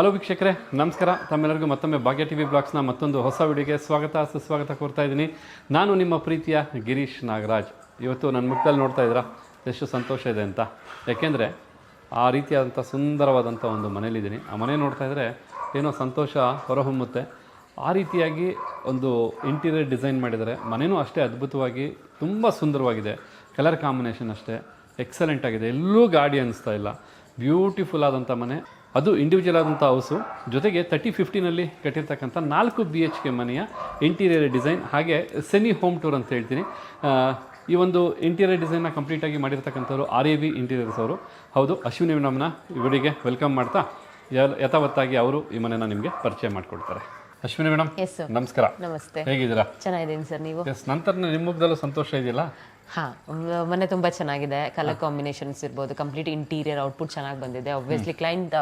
Hello ವೀಕ್ಷಕರೇ, ನಮಸ್ಕಾರ. ತಮ್ಮೆಲ್ಲರಿಗೂ ಮತ್ತೊಮ್ಮೆ ಭಾಗ್ಯ ಟಿ ವಿ ಬ್ಲಾಗ್ಸ್ನ ಮತ್ತೊಂದು ಹೊಸ ವಿಡಿಯೋಗೆ ಸ್ವಾಗತ, ಸುಸ್ವಾಗತ ಕೋರ್ತಾ ಇದ್ದೀನಿ. ನಾನು ನಿಮ್ಮ ಪ್ರೀತಿಯ ಗಿರೀಶ್ ನಾಗರಾಜ್. ಇವತ್ತು ನನ್ನ ಮುಖದಲ್ಲಿ ನೋಡ್ತಾ ಇದ್ದೀರಾ? ಎಷ್ಟು ಸಂತೋಷ ಇದೆ ಅಂತ. ಯಾಕೆಂದರೆ ಆ ರೀತಿಯಾದಂಥ ಸುಂದರವಾದಂಥ ಒಂದು ಮನೇಲಿದ್ದೀನಿ. ಆ ಮನೆ ನೋಡ್ತಾ ಇದ್ದರೆ ಏನೋ ಸಂತೋಷ ಹೊರಹೊಮ್ಮುತ್ತೆ. ಆ ರೀತಿಯಾಗಿ ಒಂದು ಇಂಟೀರಿಯರ್ ಡಿಸೈನ್ ಮಾಡಿದರೆ ಮನೆಯೂ ಅಷ್ಟೇ ಅದ್ಭುತವಾಗಿ, ತುಂಬ ಸುಂದರವಾಗಿದೆ. ಕಲರ್ ಕಾಂಬಿನೇಷನ್ ಅಷ್ಟೇ. ಎಕ್ಸಲೆಂಟ್ ಆಗಿದೆ. ಎಲ್ಲೂ ಗಾಡಿ ಅನ್ನಿಸ್ತಾ ಇಲ್ಲ. ಬ್ಯೂಟಿಫುಲ್ ಆದಂಥ ಮನೆ. ಅದು ಇಂಡಿವಿಜುವಲ್ ಆದಂಥ ಹೌಸು ಜೊತೆಗೆ ತರ್ಟಿ ಫಿಫ್ಟಿನಲ್ಲಿ ಕಟ್ಟಿರ್ತಕ್ಕಂಥ ನಾಲ್ಕು ಬಿ ಎಚ್ ಕೆ ಮನೆಯ ಇಂಟೀರಿಯರ್ ಡಿಸೈನ್ ಹಾಗೆ ಸೆಮಿ ಹೋಮ್ ಟೂರ್ ಅಂತ ಹೇಳ್ತೀನಿ. ಈ ಒಂದು ಇಂಟೀರಿಯರ್ ಡಿಸೈನ್ನ ಕಂಪ್ಲೀಟಾಗಿ ಮಾಡಿರ್ತಕ್ಕಂಥವ್ರು ಆರ್ ಎ ವಿ ಇಂಟೀರಿಯರ್ಸ್ ಅವರು. ಹೌದು ಅಶ್ವಿನಿ ನಮ್ಮನ್ನ ಇವರಿಗೆ ವೆಲ್ಕಮ್ ಮಾಡ್ತಾ ಯಥಾವತ್ತಾಗಿ ಅವರು ಈ ಮನೆನ ನಿಮಗೆ ಪರಿಚಯ ಮಾಡಿಕೊಡ್ತಾರೆ. ಅಶ್ವಿನಿ ಮೇಡಮ್ ನಮಸ್ಕಾರ. ನಮಸ್ತೆ. ಹೇಗಿದ್ದೀರಾ? ಚೆನ್ನಾಗಿದ್ದೀನಿ ಸರ್ ನೀವು? ನಂತರ ನಿಮ್ಮ ಮುಖದಲ್ಲೂ ಸಂತೋಷ ಇದೆಯಲ್ಲ? ಹಾ ಮನೆ ತುಂಬಾ ಚೆನ್ನಾಗಿದೆ. ಕಲರ್ ಕಾಂಬಿನೇಷನ್ಸ್ ಇರ್ಬೋದು ಕಂಪ್ಲೀಟ್ ಇಂಟೀರಿಯರ್ ಔಟ್ಪುಟ್ ಚೆನ್ನಾಗಿ ಬಂದಿದೆ. ಆಬ್ವಿಯಸ್ಲಿ ಕ್ಲೈಂಟ್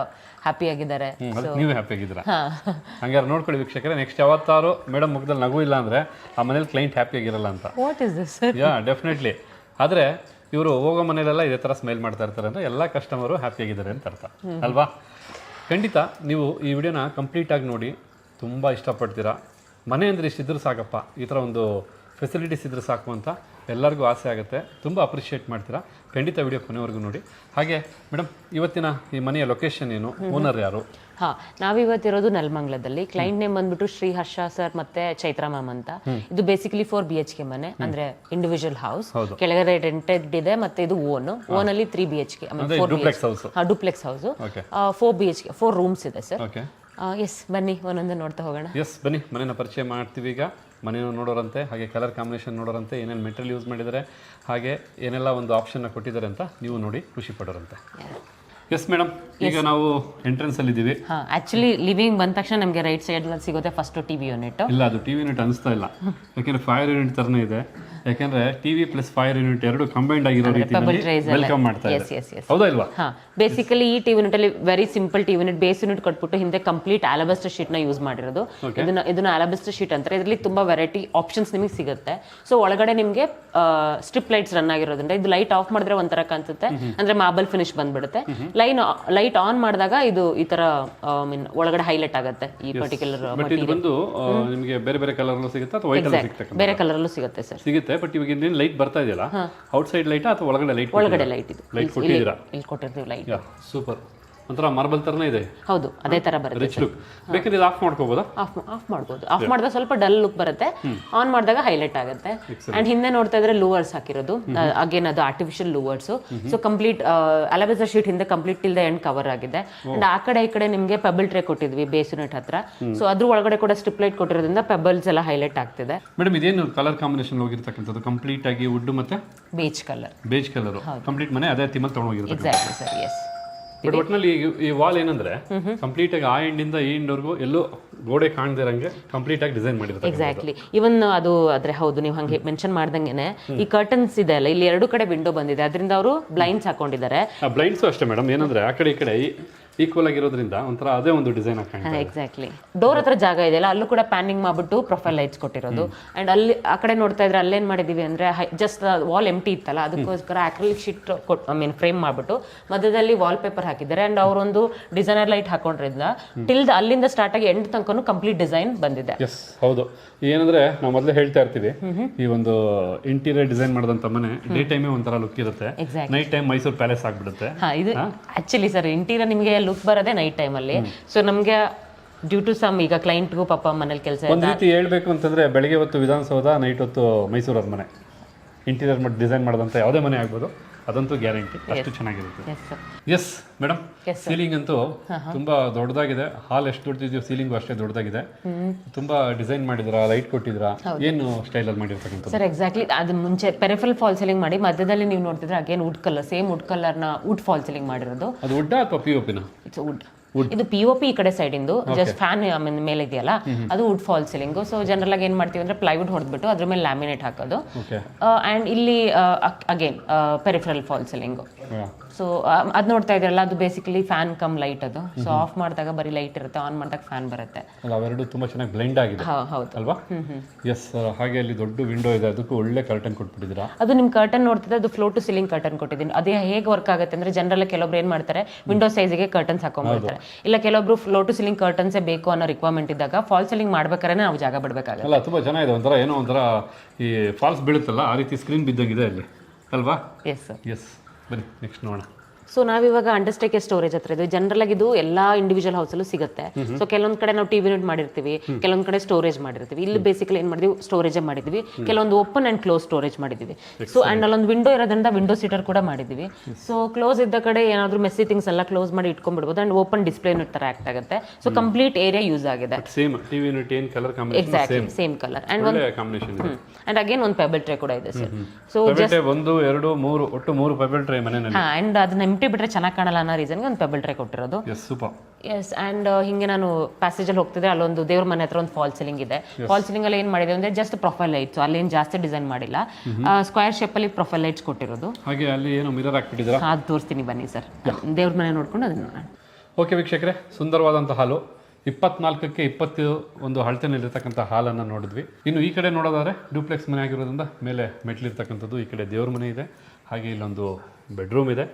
ಹ್ಯಾಪಿ ಆಗಿದ್ದಾರೆ. ನೀವು ಹ್ಯಾಪಿ ಆಗಿದ್ದೀರಾ? ಹಾಂ. ಹಂಗಾರೆ ನೋಡ್ಕೊಳ್ಳಿ ವೀಕ್ಷಕರೇ ನೆಕ್ಸ್ಟ್ ಯಾವತ್ತಾರು ಮೇಡಮ್ ಮುಖದಲ್ಲಿ ನಗು ಇಲ್ಲ ಅಂದರೆ ಆ ಮನೇಲಿ ಕ್ಲೈಂಟ್ ಹ್ಯಾಪಿ ಆಗಿರಲ್ಲ ಅಂತ. What is this sir yeah definitely ಆದರೆ ಇವರು ಹೋಗೋ ಮನೇಲೆಲ್ಲ ಇದೇ ಥರ ಸ್ಮೈಲ್ ಮಾಡ್ತಾ ಇರ್ತಾರೆ ಅಂದರೆ ಎಲ್ಲ ಕಸ್ಟಮರು ಹ್ಯಾಪಿ ಆಗಿದ್ದಾರೆ ಅಂತ ಅರ್ಥ. ಅಲ್ವಾ? ಖಂಡಿತ ನೀವು ಈ ವಿಡಿಯೋನ ಕಂಪ್ಲೀಟಾಗಿ ನೋಡಿ ತುಂಬ ಇಷ್ಟಪಡ್ತೀರಾ? ಮನೆ ಅಂದರೆ ಇಷ್ಟಿದ್ರೂ ಸಾಕಪ್ಪ. ಈ ಥರ ಒಂದು ಫೆಸಿಲಿಟೀಸ್ ಇದ್ರೆ ಸಾಕು ಅಂತ ಎಲ್ಲರಿಗೂ ಆಸೆ ಆಗುತ್ತೆ. ತುಂಬ ಅಪ್ರಿಷಿಯೇಟ್ ಮಾಡ್ತೀರಾ? ಖಂಡಿತ ವಿಡಿಯೋ ಕೊನೆವರೆಗೂ ನೋಡಿ. ಹಾಗೆ ಮೇಡಮ್ ಇವತ್ತಿನ ಈ ಮನೆಯ ಲೊಕೇಶನ್ ಏನು? ಓನರ್ ಯಾರು? ಹಾ ನಾವಿವತ್ತಿರೋದು ನೆಲಮಂಗ್ಲದಲ್ಲಿ. ಕ್ಲೈಂಟ್ ನೇಮ್ ಬಂದ್ಬಿಟ್ಟು ಶ್ರೀ ಹರ್ಷ ಸರ್ ಮತ್ತೆ ಚೈತ್ರ ಮ್ಯಾಮ್ ಅಂತ. ಇದು basically four B H K ಮನೆ. ಅಂದ್ರೆ ಇಂಡಿವಿಜುವಲ್ ಹೌಸ್. ಕೆಳಗಡೆ ರೆಂಟೆಡ್ ಇದೆ ಮತ್ತೆ ಇದು ಓನ್ ಓನ್ ಅಲ್ಲಿ three B H K duplex house duplex house okay four B H K four rooms ಇದೆ ಸರ್ ಎಸ್ ಬನ್ನಿ ಒಂದೊಂದು ನೋಡ್ತಾ ಹೋಗೋಣ. ಎಸ್ ಬನ್ನಿ ಮನೇನ ಪರಿಚಯ ಮಾಡ್ತೀವಿ ಈಗ. ಮನೇನು ನೋಡೋರಂತೆ ಹಾಗೆ ಕಲರ್ ಕಾಂಬಿನೇಷನ್ ನೋಡೋರಂತೆ ಏನೇನು ಮೆಟೀರಿಯಲ್ ಯೂಸ್ ಮಾಡಿದ್ದಾರೆ ಹಾಗೆ ಏನೆಲ್ಲ ಒಂದು ಆಪ್ಷನ್ನ ಕೊಟ್ಟಿದ್ದಾರೆ ಅಂತ ನೀವು ನೋಡಿ ಖುಷಿ ಪಡೋರಂತೆ. ಎಸ್ ಮೇಡಮ್ ಈಗ ನಾವು ಎಂಟ್ರೆನ್ಸ್ ಅಲ್ಲಿ ಇದ್ದೀವಿ ಹಾ ಆಕ್ಚುಲಿ ಲಿವಿಂಗ್ ಬಂದ ತಕ್ಷಣ ನಮಗೆ ರೈಟ್ ಸೈಡ್ ಅಲ್ಲಿ ಸಿಗುತ್ತೆ ಫಸ್ಟ್ ಟಿವಿ ಯೂನಿಟ್ ಇಲ್ಲ ಅದು ಟಿವಿ ಯೂನಿಟ್ ಅನಿಸ್ತಾ ಇಲ್ಲ. ಯಾಕೆಂದ್ರೆ ಫೈರ್ ಯೂನಿಟ್ ತರನೇ ಇದೆ. ಯಾಕೆಂದ್ರೆ ಟಿವಿ ಪ್ಲಸ್ ಫೈರ್ ಯೂನಿಟ್ ಎರಡು ಕಂಬೈಂಡ್ ಆಗಿರೋ ರೀತಿಯಲ್ಲಿ ವೆಲ್ಕಮ್ ಮಾಡ್ತಾ Yes, ಇದೆ yes, yes. ಹೌದಾ ಇಲ್ವಾ? ಹಾ. ಬೇಸಿಕಲಿ ಈ ಟಿ ಯೂನಿಟ್ ಅಲ್ಲಿ very simple T unit base unit ಕೊಟ್ಬಿಟ್ಟು ಹಿಂದೆ ಕಂಪ್ಲೀಟ್ ಅಲಬಸ್ಟರ್ ಶೀಟ್ನ ಯೂಸ್ ಮಾಡಿರೋದು. ಇದನ್ನ ಇದನ್ನ ಅಲಬಸ್ಟರ್ ಶೀಟ್ ಅಂತಾರೆ. ಇದರಲ್ಲಿ ತುಂಬಾ ವೆರೈಟಿ ಆಪ್ಷನ್ಸ್ ನಿಮಗೆ ಸಿಗುತ್ತೆ. ಸೊ ಒಳಗಡೆ ನಿಮಗೆ ಸ್ಟ್ರಿಪ್ ಲೈಟ್ಸ್ ರನ್ ಆಗಿರೋದ್ರಿಂದ ಇದು ಲೈಟ್ ಆಫ್ ಮಾಡಿದ್ರೆ ಒಂಥರ ಕಾಣಿಸುತ್ತೆ. ಅಂದ್ರೆ ಮಾರ್ಬಲ್ ಫಿನಿಶ್ ಬಂದ್ಬಿಡುತ್ತೆ. ಲೈನ್ ಲೈಟ್ ಆನ್ ಮಾಡಿದಾಗ ಇದು ಈ ತರ ಮೀನ್ ಒಳಗಡೆ ಹೈಲೈಟ್ ಆಗುತ್ತೆ ಈ ಪರ್ಟಿಕ್ಯುಲರ್ ನಿಮಗೆ ಬೇರೆ ಬೇರೆ ಕಲರ್ ಸಿಗುತ್ತೆ ಅಥವಾ ವೈಟ್ ಅಲ್ಲಿ ಸಿಗ್ತಕ್ಕಂಥ ಬೇರೆ ಕಲರ್ ಅಲ್ಲೂ ಸಿಗುತ್ತೆ ಸರ್ ಸಿಗುತ್ತೆ ಬಟ್ ಇವಾಗ ಇನ್ನೇನು ಲೈಟ್ ಬರ್ತಾ ಇದೆಯಲ್ಲ? ಔಟ್ ಸೈಡ್ ಲೈಟ್ ಅಥವಾ ಒಳಗಡೆ ಲೈಟ್ ಒಳಗಡೆ ಲೈಟ್ ಇದು. ಲೈಟ್ ಕೊಟ್ಟಿದ್ದೀರಾ? ಇಲ್ಲಿ ಕೊಟ್ಟಿರ್ತೀವಿ ಲೈಟ್ ಯಾ ಸೂಪರ್ ಒಂಥರ ಮಾರ್ಬಲ್ ತರನೇ ಇದೆ. ಹೌದು ಅದೇ ತರ ಬರುತ್ತೆ ರಿಚ್ ಲುಕ್ ಬೇಕಿದ್ರೆ ಇದು ಆಫ್ ಮಾಡ್ಕೋಬೋದಾ? ಆಫ್ ಆಫ್ ಮಾಡ್ಬೋದು. ಆಫ್ ಮಾಡಿದಾಗ ಸ್ವಲ್ಪ ಡಲ್ ಲುಕ್ ಬರುತ್ತೆ. ಆನ್ ಮಾಡಿದಾಗ ಹೈಲೈಟ್ ಆಗುತ್ತೆ. ಅಂಡ್ ಹಿಂದೆ ನೋಡ್ತಾ ಇದ್ರೆ ಲೂವರ್ಸ್ ಹಾಕಿರೋದು. ಅಗೇನ್ ಅದು ಆರ್ಟಿಫಿಷಿಯಲ್ ಲೂವರ್ಸ್ ಸೊ ಕಂಪ್ಲೀಟ್ ಅಲಬೆಸರ್ ಶೀಟ್ ಹಿಂದೆ ಕಂಪ್ಲೀಟ್ ಇಲ್ದೆ ಎಂಡ್ ಕವರ್ ಆಗಿದೆ. ಅಂಡ್ ಆ ಕಡೆ ಈ ಕಡೆ ನಿಮಗೆ ಪೆಬಲ್ ಟ್ರೇ ಕೊಟ್ಟಿದ್ವಿ ಬೇಸ್ ಯೂನಿಟ್ ಹತ್ರ ಸೊ ಅದ್ರ ಒಳಗಡೆ ಕೂಡ ಸ್ಟ್ರಿಪ್ ಲೈಟ್ ಕೊಟ್ಟಿರೋದ್ರಿಂದ ಪೆಬಲ್ಸ್ ಎಲ್ಲ ಹೈಲೈಟ್ ಆಗ್ತಿದೆ. ಮೇಡಮ್ ಇದೇನು ಕಲರ್ ಕಾಂಬಿನೇಷನ್ ಹೋಗಿರ್ತಕ್ಕಂಥದ್ದು? ಕಂಪ್ಲೀಟ್ ಆಗಿ ವುಡ್ ಮತ್ತೆ? Beige colour beige colour complete ಮನೆ ಅದೇ ತಿಮ್ಮಲ್ಲಿ ತಗೊಂಡೋಗಿರೋದು ಎಕ್ಸಾಕ್ಟ್ಲಿ ಸರ್ ಎಸ್ ಬಟ್ ಒಟ್ಟಿನಲ್ಲಿ ಈ ವಾಲ್ ಏನಂದ್ರೆ ಕಂಪ್ಲೀಟ್ ಆಗಿ ಆ ಎಂಡಿಂದ ಈ ಎಂಡ್ವರೆಗೂ ಎಲ್ಲೂ ಗೋಡೆ ಕಾಣದಿರಂಗೆ ಕಂಪ್ಲೀಟ್ ಆಗಿ ಡಿಸೈನ್ ಮಾಡಿರ್ತಾರೆ ಎಕ್ಸಾಕ್ಟ್ಲಿ ಇವನ್ ಅದು ಆದ್ರೆ ಹೌದು ನೀವು ಹಂಗೆ ಮೆನ್ಷನ್ ಮಾಡ್ದಂಗೆನೆ ಈ ಕರ್ಟನ್ಸ್ ಇದೆ ಅಲ್ಲ ಇಲ್ಲಿ ಎರಡು ಕಡೆ ವಿಂಡೋ ಬಂದಿದೆ. ಅದರಿಂದ ಅವರು ಬ್ಲೈಂಡ್ಸ್ ಹಾಕೊಂಡಿದ್ದಾರೆ. ಬ್ಲೈಂಡ್ಸ್ ಅಷ್ಟೇ ಮೇಡಮ್ ಏನಂದ್ರೆ ಆ ಕಡೆ ಈ ಕಡೆ ಈಕ್ವಲ್ ಆಗಿರೋದ್ರಿಂದ ಒಂಥರ ಅದೇ ಒಂದು ಡಿಸೈನ್ ಹಾಕೊಂಡು ಎಕ್ಸಾಕ್ಟ್ಲಿ ಡೋರ್ ಹತ್ರ ಜಾಗ ಇದೆಯಲ್ಲ ಅಲ್ಲೂ ಕೂಡ ಪ್ಯಾನಿಂಗ್ ಮಾಡ್ಬಿಟ್ಟು ಪ್ರೊಫೈಲ್ ಲೈಟ್ಸ್ ಕೊಟ್ಟಿರೋದು. ಅಂಡ್ ಅಲ್ಲಿ ಆ ಕಡೆ ನೋಡ್ತಾ ಇದ್ರೆ ಅಲ್ಲೇನ್ ಮಾಡಿದೀವಿ ಅಂದ್ರೆ ಜಸ್ಟ್ ವಾಲ್ ಎಂಟಿ ಇತ್ತಲ್ಲ ಅದಕ್ಕೋಸ್ಕರ acrylic sheet I mean frame ಮಾಡ್ಬಿಟ್ಟು ಮಧ್ಯದಲ್ಲಿ ವಾಲ್ ಪೇಪರ್ ಹಾಕಿದ್ದಾರೆ. ಅಂಡ್ ಅವರೊಂದು ಡಿಸೈನರ್ ಲೈಟ್ ಹಾಕೊಂಡ್ರಿಂದ ಟಿಲ್ ಅಲ್ಲಿಂದ ಸ್ಟಾರ್ಟ್ ಆಗಿ ಎಂಡ್ ತನಕ ಕಂಪ್ಲೀಟ್ ಡಿಸೈನ್ ಬಂದಿದೆ. ಎಸ್ ಹೌದು. ಏನಂದ್ರೆ ನಾವು ಮೊದಲೇ ಹೇಳ್ತಾ ಇರ್ತೀವಿ ಈ ಒಂದು ಇಂಟೀರಿಯರ್ ಡಿಸೈನ್ ಮಾಡಿದಂತ ಮನೆ ಡೇ ಟೈಮೇ ಒಂಥರ ಲುಕ್ ಇರುತ್ತೆ. ನೈಟ್ ಟೈಮ್ ಮೈಸೂರು ಪ್ಯಾಲೇಸ್ ಆಗ್ಬಿಡುತ್ತೆ. ಇದು ಆಕ್ಚುಲಿ ಸರ್ ಇಂಟೀರಿಯರ್ ನಿಮಗೆ ಲುಕ್ ಬರೋದೇ ನೈಟ್ ಟೈಮಲ್ಲಿ ಸೊ ನಮಗೆ ಡ್ಯೂ ಟು ಸಮ್ ಈಗ ಕ್ಲೈಂಟ್ಗೂ ಪಾಪ ಮನೇಲಿ ಕೆಲಸ ಒಂದು ರೀತಿ ಹೇಳ್ಬೇಕು ಅಂತಂದ್ರೆ ಬೆಳಗ್ಗೆ ಹೊತ್ತು ವಿಧಾನಸೌಧ ನೈಟ್ ಹೊತ್ತು ಮೈಸೂರು ಮನೆ. ಇಂಟೀರಿಯರ್ ಡಿಸೈನ್ ಮಾಡಿದಂಥ ಯಾವುದೇ ಮನೆ ಆಗ್ಬೋದು. ಅದಂತೂ ಗ್ಯಾರಂಟಿ. ಅಷ್ಟು ಚೆನ್ನಾಗಿರುತ್ತೆ. ಎಸ್ ಮೇಡಮ್ ಸೀಲಿಂಗ್ ಅಂತೂ ತುಂಬಾ ದೊಡ್ಡದಾಗಿದೆ. ಹಾಲ್ ಎಷ್ಟು ದೊಡ್ಡದಿದೆಯೋ ಸೀಲಿಂಗ್ ಅಷ್ಟೇ ದೊಡ್ಡದಾಗಿದೆ. ತುಂಬಾ ಡಿಸೈನ್ ಮಾಡಿದ್ರ ಲೈಟ್ ಕೊಟ್ಟಿದ್ರ ಏನು ಸ್ಟೈಲ್ ಅಲ್ಲಿ ಮಾಡಿರ್ತಕ್ಕಂಥ ಸರ್ ಎಕ್ಸಾಕ್ಟ್ಲಿ ಅದು ಮುಂಚೆ ಪೆರಿಫಲ್ ಫಾಲ್ ಸೀಲಿಂಗ್ ಮಾಡಿ ಮಧ್ಯದಲ್ಲಿ ನೀವು ನೋಡ್ತಿದ್ರೆ ಅಗೇನ್ ವುಡ್ ಕಲರ್ ಸೇಮ್ ವುಡ್ನ ವುಡ್ ಫಾಲ್ ಸೀಲಿಂಗ್ ಮಾಡಿರೋದು. ಅದು ವುಡ್ ಅಥವಾ ಪಿ ಓಪಿನ ಇಟ್ಸ್ ವುಡ್ ಇದು ಪಿ ಒ ಪಿ ಈ ಕಡೆ ಸೈಡ್ ಇಂದು. ಜಸ್ಟ್ ಫ್ಯಾನ್ ಮೇಲೆ ಇದೆಯಲ್ಲ ಅದು wood fall ceiling so general ಆಗಿ ಏನ್ ಮಾಡ್ತೀವಿ ಅಂದ್ರೆ ಪ್ಲೈವುಡ್ ಹೊಡೆದ್ಬಿಟ್ಟು ಅದ್ರ ಮೇಲೆ ಲ್ಯಾಮಿನೇಟ್ ಹಾಕೋದು. ಅಂಡ್ ಇಲ್ಲಿ again peripheral fall ceiling so ಅದು ನೋಡ್ತಾ ಇದ್ರಲ್ಲ ಅದು ಬೇಸಿಕಲಿ ಫ್ಯಾನ್ ಕಮ್ ಲೈಟ್ ಅದು. ಸೊ ಆಫ್ ಮಾಡಿದಾಗ ಬರೀ ಲೈಟ್ ಇರುತ್ತೆ ಆನ್ ಮಾಡಿದಾಗ ಫ್ಯಾನ್ ಬರುತ್ತೆ. ಅವೆರಡು ತುಂಬಾ ಚೆನ್ನಾಗಿ ಬ್ಲೆಂಡ್ ಆಗಿದೆ. ಹೌದು. ಅಲ್ವಾ? ಎಸ್ ಹಾಗೆ ಅಲ್ಲಿ ದೊಡ್ಡ ವಿಂಡೋ ಇದೆ ಅದಕ್ಕೂ ಒಳ್ಳೆ ಕರ್ಟನ್ ಕೊಟ್ಬಿಟ್ಟಿದ್ದೀರಾ? ಅದು ನಿಮ್ಮ ಕರ್ಟನ್ ನೋಡ್ತಿದ್ರೆ ಅದು ಫ್ಲೋ ಟು ಸೀಲಿಂಗ್ ಕರ್ಟನ್ ಕೊಟ್ಟಿದ್ದೀನಿ. ಅದೇ ಹೇಗೆ ವರ್ಕ್ ಆಗುತ್ತೆ ಅಂದ್ರೆ ಜನರಲ್ಲ ಕೆಲವೊಬ್ರು ಏನ್ ಮಾಡ್ತಾರೆ ವಿಂಡೋ ಸೈಜ್ಗೆ ಕರ್ಟನ್ಸ್ ಹಾಕೊಂಡ್ಬಿಡ್ತಾರೆ ಇಲ್ಲ ಕೆಲವೊಬ್ರು ಫ್ಲೋ ಟು ಸೀಲಿಂಗ್ ಕರ್ಟನ್ಸೇ ಬೇಕು ಅನ್ನೋ ರಿಕ್ವೈರ್ಮೆಂಟ್ ಇದ್ದಾಗ ಫಾಲ್ ಸೀಲಿಂಗ್ ಮಾಡ್ಬೇಕಾದ್ರೆ ನಾವು ಜಾಗ ಬಿಡಬೇಕಾಗುತ್ತೆ. ಅಲ್ಲ ತುಂಬಾ ಚೆನ್ನಾಗಿದೆ. ಒಂಥರ ಏನೋ ಒಂಥರ ಈ ಫಾಲ್ಸ್ ಬೀಳುತ್ತಲ್ಲ ಆ ರೀತಿ ಸ್ಕ್ರೀನ್ ಬಿದ್ದಂಗಿದೆ ಅಲ್ಲಿ. ಅಲ್ವಾ? ಎಸ್ ಸರ್ ಎಸ್ ಬನ್ನಿ ನೆಕ್ಸ್ಟ್ ನೋಡೋಣ. ಸೊ ನಾವಿವಾಗ ಅಂಡರ್ಸ್ಟೇಕೆ ಸ್ಟೋರೇಜ್ ಹತ್ರ ಇದು ಜನರಲ್ ಆಗಿ ಇದು ಎಲ್ಲಾ ಇಂಡಿವಿಜುವಲ್ ಹೌಸಲ್ಲೂ ಸಿಗುತ್ತೆ. ಸೊ ಕೆಲವೊಂದ್ ಕಡೆ ನಾವು ಟಿವಿ ಯೂನಿಟ್ ಮಾಡಿರ್ತೀವಿ ಕೆಲವೊಂದ್ ಕಡೆ ಸ್ಟೋರೇಜ್ ಮಾಡಿರ್ತೀವಿ. ಇಲ್ಲಿ ಬೇಸಿಕಲಿ ಏನ್ ಮಾಡಿದ್ವಿ? ಸ್ಟೋರೇಜ್ ಮಾಡಿದ್ವಿ. ಕೆಲವೊಂದು ಓಪನ್ ಅಂಡ್ ಕ್ಲೋಸ್ ಸ್ಟೋರೇಜ್ ಮಾಡಿದ್ವಿ. ಸೊ ಅಂಡ್ ಅಲ್ಲೊಂದು ವಿಂಡೋ ಇರೋದ್ರಿಂದ ವಿಂಡೋ ಸೀಟರ್ ಕೂಡ ಮಾಡಿದ್ವಿ. ಸೊ ಕ್ಲೋಸ್ ಇದ್ದ ಕಡೆ ಏನಾದ್ರು ಮೆಸ್ಸಿ ಥಿಂಗ್ಸ್ ಎಲ್ಲ ಕ್ಲೋಸ್ ಮಾಡಿ ಇಟ್ಕೊಂಡ್ಬಿಡ್ಬೋದು. ಅಂಡ್ ಓಪನ್ ಡಿಸ್ಪ್ಲೇ ಯೂನಿಟ್ ತರ ಆಕ್ಟ್ ಆಗುತ್ತೆ. ಸೊ ಕಂಪ್ಲೀಟ್ ಏರಿಯಾ ಯೂಸ್ ಆಗಿದೆ. ಸೇಮ್ ಟಿವಿ ಯೂನಿಟ್ ಏನು colour combination exactly same colour and again ಒಂದು ಪೆಬಲ್ ಟ್ರೇ ಕೂಡ ಇದೆ ಸರ್ ಸೊ ಒಂದು ಎರಡು ಮೂರು ಒಟ್ಟು ಮೂರು ಪೆಬಲ್ ಟ್ರೇ ಮನೆ ಹಾ ಅಂಡ್ ಅದನ್ನ ಎಂಟಿ ಬಿಟ್ರೆ ಚೆನ್ನಾಗಿ ಕಾಣಲ್ಲ ಅನ್ನೋ ರೀಸನ್ಗೆ ಒಂದು ಪೆಬಲ್ ಟ್ರೇ ಕೊಟ್ಟಿರೋದು. ಎಸ್ ಅಂಡ್ ಆ್ಯಂಡ್ ಹಿಂಗೆ ನಾನು ಪ್ಯಾಸೇಜಲ್ಲಿ ಹೋಗ್ತಿದ್ರೆ ಅಲ್ಲೊಂದು ದೇವ್ರ ಮನೆ ಹತ್ರ ಒಂದು ಫಾಲ್ ಸೀಲಿಂಗ್ ಇದೆ. ಫಾಲ್ ಸೀಲಿಂಗ್ ಅಲ್ಲಿ ಏನು ಮಾಡಿದೆ ಅಂದ್ರೆ ಜಸ್ಟ್ ಪ್ರೊಫೈಲ್ ಲೈಟ್ಸ್ ಅಲ್ಲಿ ಏನು ಜಾಸ್ತಿ ಡಿಸೈನ್ ಮಾಡಿಲ್ಲ. ಸ್ಕ್ವೇರ್ ಶೇಪ್ ಅಲ್ಲಿ ಪ್ರೊಫೈಲ್ ಲೈಟ್ಸ್ ಕೊಟ್ಟಿರೋದು. ಹಾಗೆ ಅಲ್ಲಿ ಏನು ಮಿರರ್ ಹಾಕ್ಬಿಟ್ಟಿದ್ದೀರಾ? ಅದು ತೋರಿಸ್ತೀನಿ ಬನ್ನಿ ಸರ್ ದೇವ್ರ ಮನೆ ನೋಡ್ಕೊಂಡು ಅದನ್ನ ನೋಡೋಣ. ಓಕೆ ವೀಕ್ಷಕರೇ ಸುಂದರವಾದಂತಹ ಹಾಲು ಇಪ್ಪತ್ನಾಲ್ಕಕ್ಕೆ ಇಪ್ಪತ್ತು ಒಂದು ಹಳತೆನಲ್ಲಿರ್ತಕ್ಕಂಥ ಹಾಲನ್ನು ನೋಡಿದ್ವಿ. ಇನ್ನು ಈ ಕಡೆ ನೋಡೋದಾದರೆ ಡ್ಯೂಪ್ಲೆಕ್ಸ್ ಮನೆ ಆಗಿರೋದ್ರಿಂದ ಮೇಲೆ ಮೆಟ್ಲಿರ್ತಕ್ಕಂಥದ್ದು ಈ ಕಡೆ ದೇವ್ರ ಮನೆ ಇದೆ. ಹಾಗೆ ಇಲ್ಲೊಂದು ಬೆಡ್ರೂಮ್ ಇದೆ.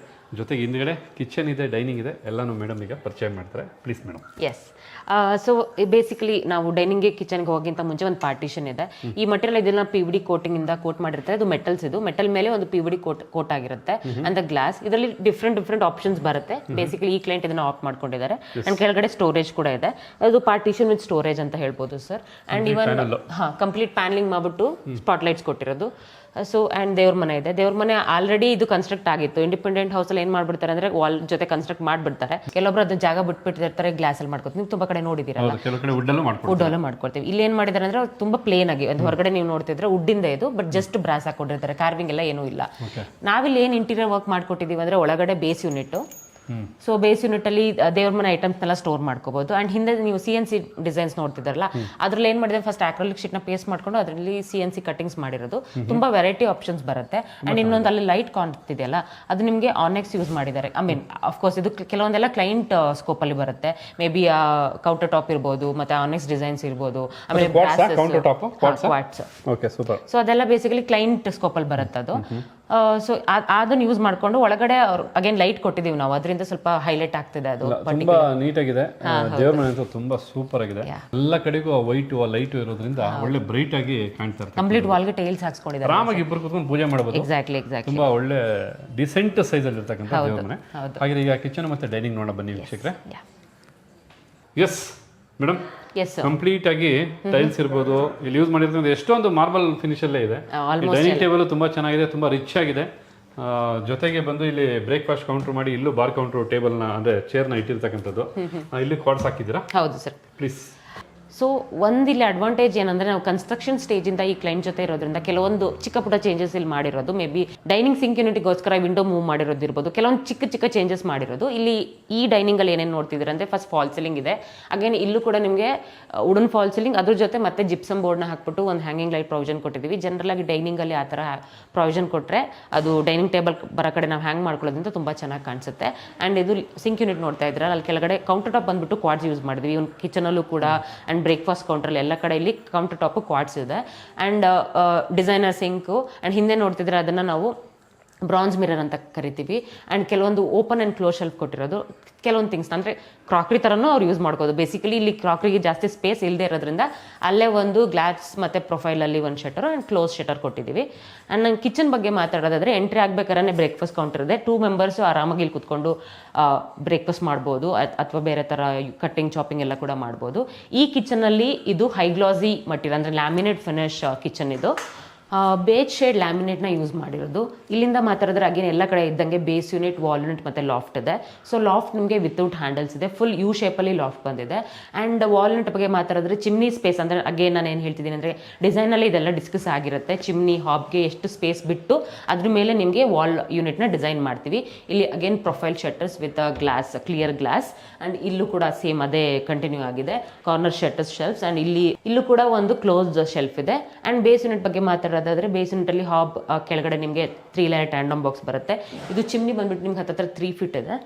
ಜೊತೆಗೆ ಹಿಂದ್ಗಡೆ ಕಿಚನ್ ಇದೆ ಡೈನಿಂಗ್ ಇದೆ ಎಲ್ಲಾನು ಮೇಡಮ್ ಈಗ ಪರಿಚಯ ಮಾಡ್ತಾರೆ. Please madam yes so basically ನಾವು ಡೈನಿಂಗ್ಗೆ ಕಿಚನ್ಗೆ ಹೋಗಿಂತ ಮುಂಚೆ ಒಂದು ಪಾರ್ಟಿಷನ್ ಇದೆ. ಈ ಮಟೀರಿಯಲ್ ಇದನ್ನ ಪಿ ಡಿ ಕೋಟಿಂಗ್ ಇಂದ ಕೋಟ್ ಮಾಡಿರ್ತಾರೆ. ಅದು ಮೆಟಲ್ಸ್ ಇದು. ಮೆಟಲ್ ಮೇಲೆ ಒಂದು ಪಿ ಡಿ ಕೋಟ್ ಕೋಟ್ ಆಗಿರುತ್ತೆ. ಅಂಡ್ ಗ್ಲಾಸ್ ಇದರಲ್ಲಿ ಡಿಫ್ರೆಂಟ್ ಡಿಫ್ರೆಂಟ್ ಆಪ್ಷನ್ಸ್ ಬರುತ್ತೆ. ಬೇಸಿಕಲಿ ಈ ಕ್ಲೈಂಟ್ ಇದನ್ನ ಆಫ್ ಮಾಡ್ಕೊಂಡಿದ್ದಾರೆ. ಅಂಡ್ ಕೆಳಗಡೆ ಸ್ಟೋರೇಜ್ ಕೂಡ ಇದೆ. ಅದು ಪಾರ್ಟಿಷನ್ ವಿತ್ ಸ್ಟೋರೇಜ್ ಅಂತ ಹೇಳ್ಬೋದು ಸರ್ ಅಂಡ್ ಇವನ್ ಹಾ ಕಂಪ್ಲೀಟ್ ಪ್ಯಾನಲಿಂಗ್ ಮಾಡ್ಬಿಟ್ಟು ಸ್ಪಾಟ್ ಲೈಟ್ಸ್ ಕೊಟ್ಟಿರೋದು. ಸೊ ಅಂಡ್ ದೇವ್ರ ಮನೆ ಇದೆ. ದೇವ್ರ ಮನೆ ಆಲ್ರೆಡಿ ಇದು ಕನ್ಸ್ಟ್ರಕ್ಟ್ ಆಗಿತ್ತು. ಇಂಡಿಪೆಂಡೆಂಟ್ ಹೌಸಲ್ಲಿ ಏನು ಮಾಡ್ಬಿಡ್ತಾರೆ ಅಂದ್ರೆ ವಾಲ್ ಜೊತೆ ಕನ್ಸ್ಟ್ರಕ್ಟ್ ಮಾಡ್ಬಿಡ್ತಾರೆ. ಕೆಲವೊಬ್ರು ಅದನ್ನ ಜಾಗ ಬಿಟ್ಬಿಟ್ಟಿರ್ತಾರೆ ಗ್ಲಾಸ್ ಅಲ್ಲಿ ಮಾಡ್ಕೊತೀವಿ ನೀವು ತುಂಬಾ ಕಡೆ ನೋಡಿದಿರಲ್ಲ ಮಾಡ್ಕೊಡ್ತೀವಿ ಕೆಲವು ಕಡೆ ವುಡ್ಡಲ್ಲೂ ಮಾಡ್ಕೊಂಡು ವುಡ್ ಎಲ್ಲ ಮಾಡ್ಕೊಳ್ತೀವಿ. ಇಲ್ಲಿ ಏನ್ ಮಾಡಿದಾರೆ ಅಂದ್ರೆ ತುಂಬಾ ಪ್ಲೇನ್ ಆಗಿ ಒಂದ್ ಹೊರಗಡೆ ನೀವು ನೋಡ್ತಿದ್ರೆ ವುಡ್ಡಿಂದ ಇದು ಬಟ್ ಜಸ್ಟ್ ಬ್ರಾಸ್ ಹಾಕೊಂಡಿರ್ತಾರೆ. ಕಾರ್ವಿಂಗ್ ಎಲ್ಲ ಏನೂ ಇಲ್ಲ. ನಾವಿಲ್ಲಿ ಏನ್ ಇಂಟೀರಿಯರ್ ವರ್ಕ್ ಮಾಡ್ಕೊಟ್ಟಿದೀವಿ ಅಂದ್ರೆ ಒಳಗಡೆ base unit so base unit ಅಲ್ಲಿ ದೇವ್ರ ಮನೆ ಐಟಮ್ಸ್ ಎಲ್ಲ ಸ್ಟೋರ್ ಮಾಡ್ಕೋಬಹುದು ಅಂಡ್ ಹಿಂದೆ ನೀವು ಸಿ ಎನ್ ಸಿ ಡಿಸೈನ್ಸ್ ನೋಡ್ತಿದ್ರಲ್ಲ ಅದ್ರಲ್ಲಿ ಏನ್ ಮಾಡಿದ್ರೆ ಫಸ್ಟ್ ಆಕ್ರೋಲಿಕ್ ಶೀಟ್ನ ಪೇಸ್ಟ್ ಮಾಡ್ಕೊಂಡು ಅದರಲ್ಲಿ ಸಿ ಎನ್ ಸಿ ಕಟಿಂಗ್ಸ್ ಮಾಡಿರೋದು. ತುಂಬಾ ವೆರೈಟಿ ಆಪ್ಷನ್ಸ್ ಬರುತ್ತೆ. ಅಂಡ್ ಇನ್ನೊಂದು ಅಲ್ಲಿ ಲೈಟ್ ಕಾಣ್ತಿದೆಯಲ್ಲ ಅದು ನಿಮಗೆ ಆನೆಕ್ಸ್ ಯೂಸ್ ಮಾಡಿದ್ದಾರೆ. ಐ ಮೀನ್ ಅಫ್ಕೋರ್ಸ್ ಇದು ಕೆಲವೊಂದೆಲ್ಲ ಕ್ಲೈಂಟ್ ಸ್ಕೋಪ್ ಅಲ್ಲಿ ಬರುತ್ತೆ. ಮೇ ಬಿ ಕೌಂಟರ್ ಟಾಪ್ ಇರ್ಬೋದು ಮತ್ತೆ ಆನೆಕ್ಸ್ ಡಿಸೈನ್ಸ್ ಇರ್ಬೋದು. ಆಮೇಲೆ ಸೊ ಅದೆಲ್ಲ ಬೇಸಿಕಲಿ ಕ್ಲೈಂಟ್ ಸ್ಕೋಪ್ ಅಲ್ಲಿ ಬರುತ್ತೆ ಅದು ಸೊ ಅದನ್ನ ಯೂಸ್ ಮಾಡ್ಕೊಂಡು ಒಳಗಡೆ ಅವ್ರು ಅಗೇನ್ ಲೈಟ್ ಕೊಟ್ಟಿದೀವಿ ನಾವು. ಅದರಿಂದ ಸ್ವಲ್ಪ ಹೈಲೈಟ್ ಆಗ್ತಿದೆ ಅದು ತುಂಬಾ ನೀಟಾಗಿದೆ ದೇವ್ರ ಮನೆ ಅಂತೂ ತುಂಬಾ ಸೂಪರ್ ಆಗಿದೆ. ಎಲ್ಲ ಕಡೆಗೂ ಆ ವೈಟ್ ಲೈಟ್ ಇರೋದ್ರಿಂದ ಒಳ್ಳೆ ಬ್ರೈಟ್ ಆಗಿ ಕಾಣ್ತಾರೆ ಕಂಪ್ಲೀಟ್ ವಾಲ್ಗೆ ಟೈಲ್ಸ್ ಹಾಕ್ಸ್ಕೊಂಡಿದ್ದಾರೆ. ಆರಾಮಾಗಿ ಇಬ್ಬರು ಕೂತ್ಕೊಂಡು ಪೂಜೆ ಮಾಡಬಹುದು ಎಕ್ಸಾಕ್ಟ್ಲಿ ಎಕ್ಸಾಕ್ಟ್ಲಿ ತುಂಬಾ ಒಳ್ಳೆ ಡಿಸೆಂಟ್ ಸೈಜ್ ಅಲ್ಲಿ ಇರ್ತಕ್ಕಂಥ ದೇವ್ರ ಮನೆ. ಹಾಗೆ ಈಗ ಕಿಚನ್ ಮತ್ತೆ ಡೈನಿಂಗ್ ನೋಡ ಬನ್ನಿ ವೀಕ್ಷಕರೇ. ಎಸ್ ಮೇಡಮ್ ಕಂಪ್ಲೀಟ್ ಆಗಿ ಟೈಲ್ಸ್ ಇರ್ಬೋದು. ಇಲ್ಲಿ ಯೂಸ್ ಮಾಡಿರೋದ್ರಿಂದ ಎಷ್ಟೊಂದು ಮಾರ್ಬಲ್ ಫಿನಿಶ್ ಅಲ್ಲೇ ಇದೆ. ಡೈನಿಂಗ್ ಟೇಬಲ್ ತುಂಬಾ ಚೆನ್ನಾಗಿದೆ ತುಂಬಾ ರಿಚ್ ಆಗಿದೆ. ಜೊತೆಗೆ ಬಂದು ಇಲ್ಲಿ ಬ್ರೇಕ್ಫಾಸ್ಟ್ ಕೌಂಟರ್ ಮಾಡಿ ಇಲ್ಲೂ ಬಾರ್ ಕೌಂಟರ್ನ ಅಂದ್ರೆ ಚೇರ್ನ ಇಟ್ಟಿರ್ತಕ್ಕಂಥದ್ದು. ಇಲ್ಲಿ ಕಾರ್ಡ್ಸ್ ಹಾಕಿದ್ದೀರಾ? ಹೌದು ಸರ್ ಪ್ಲೀಸ್ ಸೊ ಒಂದು ಇಲ್ಲಿ ಅಡ್ವಾಂಟೇಜ್ ಏನಂದ್ರೆ ನಾವು ಕನ್ಸ್ಟ್ರಕ್ಷನ್ ಸ್ಟೇಜ್ ಇಂದ ಈ ಕ್ಲೈಂಟ್ ಜೊತೆ ಇರೋದ್ರಿಂದ ಕೆಲವೊಂದು ಚಿಕ್ಕ ಪುಟ್ಟ ಚೇಂಜಸ್ ಇಲ್ಲಿ ಮಾಡಿರೋದು ಮೇ ಬಿ ಡೈನಿಂಗ್ ಸಿಂಕ್ ಯೂನಿಟ್ಗೋಸ್ಕರ ವಿಂಡೋ ಮೂವ್ ಮಾಡಿರೋದು ಇರ್ಬೋದು, ಕೆಲವೊಂದು ಚಿಕ್ಕ ಚಿಕ್ಕ ಚೇಂಜಸ್ ಮಾಡಿರೋದು. ಇಲ್ಲಿ ಈ ಡೈನಿಂಗ್ ಅಲ್ಲಿ ಏನೇನು ನೋಡ್ತಿದ್ದೀರ ಅಂದ್ರೆ ಫಸ್ಟ್ ಫಾಲ್ ಸೀಲಿಂಗ್ ಇದೆ. ಅಗೇನ್ ಇಲ್ಲೂ ಕೂಡ ನಿಮಗೆ ವುಡನ್ ಫಾಲ್ ಸೀಲಿಂಗ್ ಅದ್ರ ಜೊತೆ ಮತ್ತೆ ಜಿಪ್ಸಮ್ ಬೋರ್ಡ್ನ ಹಾಕ್ಬಿಟ್ಟು ಒಂದು ಹ್ಯಾಂಗಿಂಗ್ ಲೈಟ್ ಪ್ರಾವಿಷನ್ ಕೊಟ್ಟಿದ್ದೀವಿ. ಡೈನಿಂಗ್ ಅಲ್ಲಿ ಆ ಥರ ಪ್ರಾವಿಷನ್ ಕೊಟ್ಟರೆ ಅದು ಡೈನಿಂಗ್ ಟೇಬಲ್ ಬರೋ ಕಡೆ ನಾವು ಹ್ಯಾಂಗ್ ಮಾಡ್ಕೊಳ್ಳೋದ್ರಿಂದ ತುಂಬಾ ಚೆನ್ನಾಗಿ ಕಾಣಿಸುತ್ತೆ. ಅಂಡ್ ಇದು ಸಿಂಕ್ ಯೂನಿಟ್ ನೋಡ್ತಾ ಇದ್ರೆ ಅಲ್ಲಿ ಕೆಳಗಡೆ ಕೌಂಟರ್ ಟಾಪ್ ಬಂದ್ಬಿಟ್ಟು ಕ್ವಾಡ್ಸ್ ಯೂಸ್ ಮಾಡಿದ್ವಿ ಒಂದು ಕಿಚನಲ್ಲೂ ಕೂಡ ಬ್ರೇಕ್ಫಾಸ್ಟ್ ಕೌಂಟ್ರಲ್ಲಿ ಎಲ್ಲ ಕಡೆ ಇಲ್ಲಿ ಕೌಂಟರ್ ಟಾಪ್ ಕ್ವಾಡ್ಸ್ ಇದೆ. ಅಂಡ್ ಡಿಸೈನರ್ ಸಿಂಕು ಅಂಡ್ ಹಿಂದೆ ನೋಡ್ತಿದ್ರೆ ಅದನ್ನ ನಾವು ಬ್ರಾನ್ಸ್ ಮಿರರ್ ಅಂತ ಕರಿತೀವಿ. ಆ್ಯಂಡ್ ಕೆಲವೊಂದು ಓಪನ್ ಆ್ಯಂಡ್ ಕ್ಲೋಸ್ ಶೆಲ್ಫ್ ಕೊಟ್ಟಿರೋದು. ಕೆಲವೊಂದು ಥಿಂಗ್ಸ್ ಅಂದರೆ ಕ್ರಾಕ್ರಿ ಥರನೂ ಅವ್ರು ಯೂಸ್ ಮಾಡ್ಕೋದು ಬೇಸಿಕಲಿ ಇಲ್ಲಿ ಕ್ರಾಕ್ರಿಗೆ ಜಾಸ್ತಿ ಸ್ಪೇಸ್ ಇಲ್ಲದೆ ಇರೋದ್ರಿಂದ ಅಲ್ಲೇ ಒಂದು ಗ್ಲಾಸ್ ಮತ್ತು ಪ್ರೊಫೈಲಲ್ಲಿ ಒಂದು ಶಟರ್ ಆ್ಯಂಡ್ ಕ್ಲೋಸ್ ಶಟರ್ ಕೊಟ್ಟಿದ್ದೀವಿ ಆ್ಯಂಡ್ ನಂಗೆ ಕಿಚನ್ ಬಗ್ಗೆ ಮಾತಾಡೋದಾದರೆ ಎಂಟ್ರಿ ಆಗ್ಬೇಕಾದ್ರೆ ಬ್ರೇಕ್ಫಾಸ್ಟ್ ಕೌಂಟರ್ ಇದೆ. ಟೂ ಮೆಂಬರ್ಸು ಆರಾಮಾಗಿ ಇಲ್ಲಿ ಕುತ್ಕೊಂಡು ಬ್ರೇಕ್ಫಾಸ್ಟ್ ಮಾಡ್ಬೋದು. ಅಥವಾ ಬೇರೆ ಥರ ಕಟ್ಟಿಂಗ್ ಚಾಪಿಂಗ್ ಎಲ್ಲ ಕೂಡ ಮಾಡ್ಬೋದು. ಈ ಕಿಚನಲ್ಲಿ ಇದು ಹೈಗ್ಲಾಸಿ ಮಟೀರಿಯಲ್ ಅಂದರೆ ಲ್ಯಾಮಿನೇಟ್ ಫಿನಿಶ್ ಕಿಚನ್ ಇದು. ಬೇಜ್ ಶೇಡ್ ಲ್ಯಾಮಿನೇಟ್ನ ಯೂಸ್ ಮಾಡಿರೋದು. ಇಲ್ಲಿಂದ ಮಾತಾಡಿದ್ರೆ ಅಗೇನ್ ಎಲ್ಲ ಕಡೆ ಇದ್ದಂಗೆ ಬೇಸ್ ಯೂನಿಟ್ ವಾಲ್ ಯೂನಿಟ್ ಮತ್ತು ಲಾಫ್ಟ್ ಇದೆ. ಸೊ ಲಾಫ್ಟ್ ನಿಮಗೆ ವಿತೌಟ್ ಹ್ಯಾಂಡಲ್ಸ್ ಇದೆ. ಫುಲ್ ಯು ಶೇಪಲ್ಲಿ ಲಾಫ್ಟ್ ಬಂದಿದೆ. ಆ್ಯಂಡ್ ವಾಲ್ ಯೂನಿಟ್ ಬಗ್ಗೆ ಮಾತಾಡಿದ್ರೆ ಚಿಮ್ನಿ ಸ್ಪೇಸ್ ಅಂದರೆ ಅಗೇನ್ ನಾನು ಏನು ಹೇಳ್ತಿದ್ದೀನಿ ಅಂದರೆ ಡಿಸೈನಲ್ಲಿ ಇದೆಲ್ಲ ಡಿಸ್ಕಸ್ ಆಗಿರುತ್ತೆ. ಚಿಮ್ನಿ ಹಾಬ್ಗೆ ಎಷ್ಟು ಸ್ಪೇಸ್ ಬಿಟ್ಟು ಅದ್ರ ಮೇಲೆ ನಿಮಗೆ ವಾಲ್ ಯೂನಿಟ್ನ ಡಿಸೈನ್ ಮಾಡ್ತೀವಿ. ಇಲ್ಲಿ again profile shutters with glass clear glass and ಇಲ್ಲೂ ಕೂಡ ಸೇಮ್ ಅದೇ ಕಂಟಿನ್ಯೂ ಆಗಿದೆ. ಕಾರ್ನರ್ ಶಟರ್ಸ್ ಶೆಲ್ಫ್ಸ್ ಆ್ಯಂಡ್ ಇಲ್ಲಿ, ಇಲ್ಲೂ ಕೂಡ ಒಂದು ಕ್ಲೋಸ್ ಶೆಲ್ಫ್ ಇದೆ. ಆ್ಯಂಡ್ ಬೇಸ್ ಯೂನಿಟ್ ಬಗ್ಗೆ ಮಾತಾಡೋದು ಬೇಸ್ ಯೂನಿಟಲ್ಲಿ ಹಾಬ್ ಕೆಳಗಡೆ ನಿಮಗೆ ತ್ರೀ ಲೇಯರ್ ಟ್ಯಾಂಡಮ್ ಬಾಕ್ಸ್ ಬರುತ್ತೆ. ಇದು ಚಿಮ್ನಿ ಬಂದ್ಬಿಟ್ಟು ನಿಮ್ಗೆ ಹತ್ತತ್ರ ತ್ರೀ ಫೀಟ್ ಇದೆ.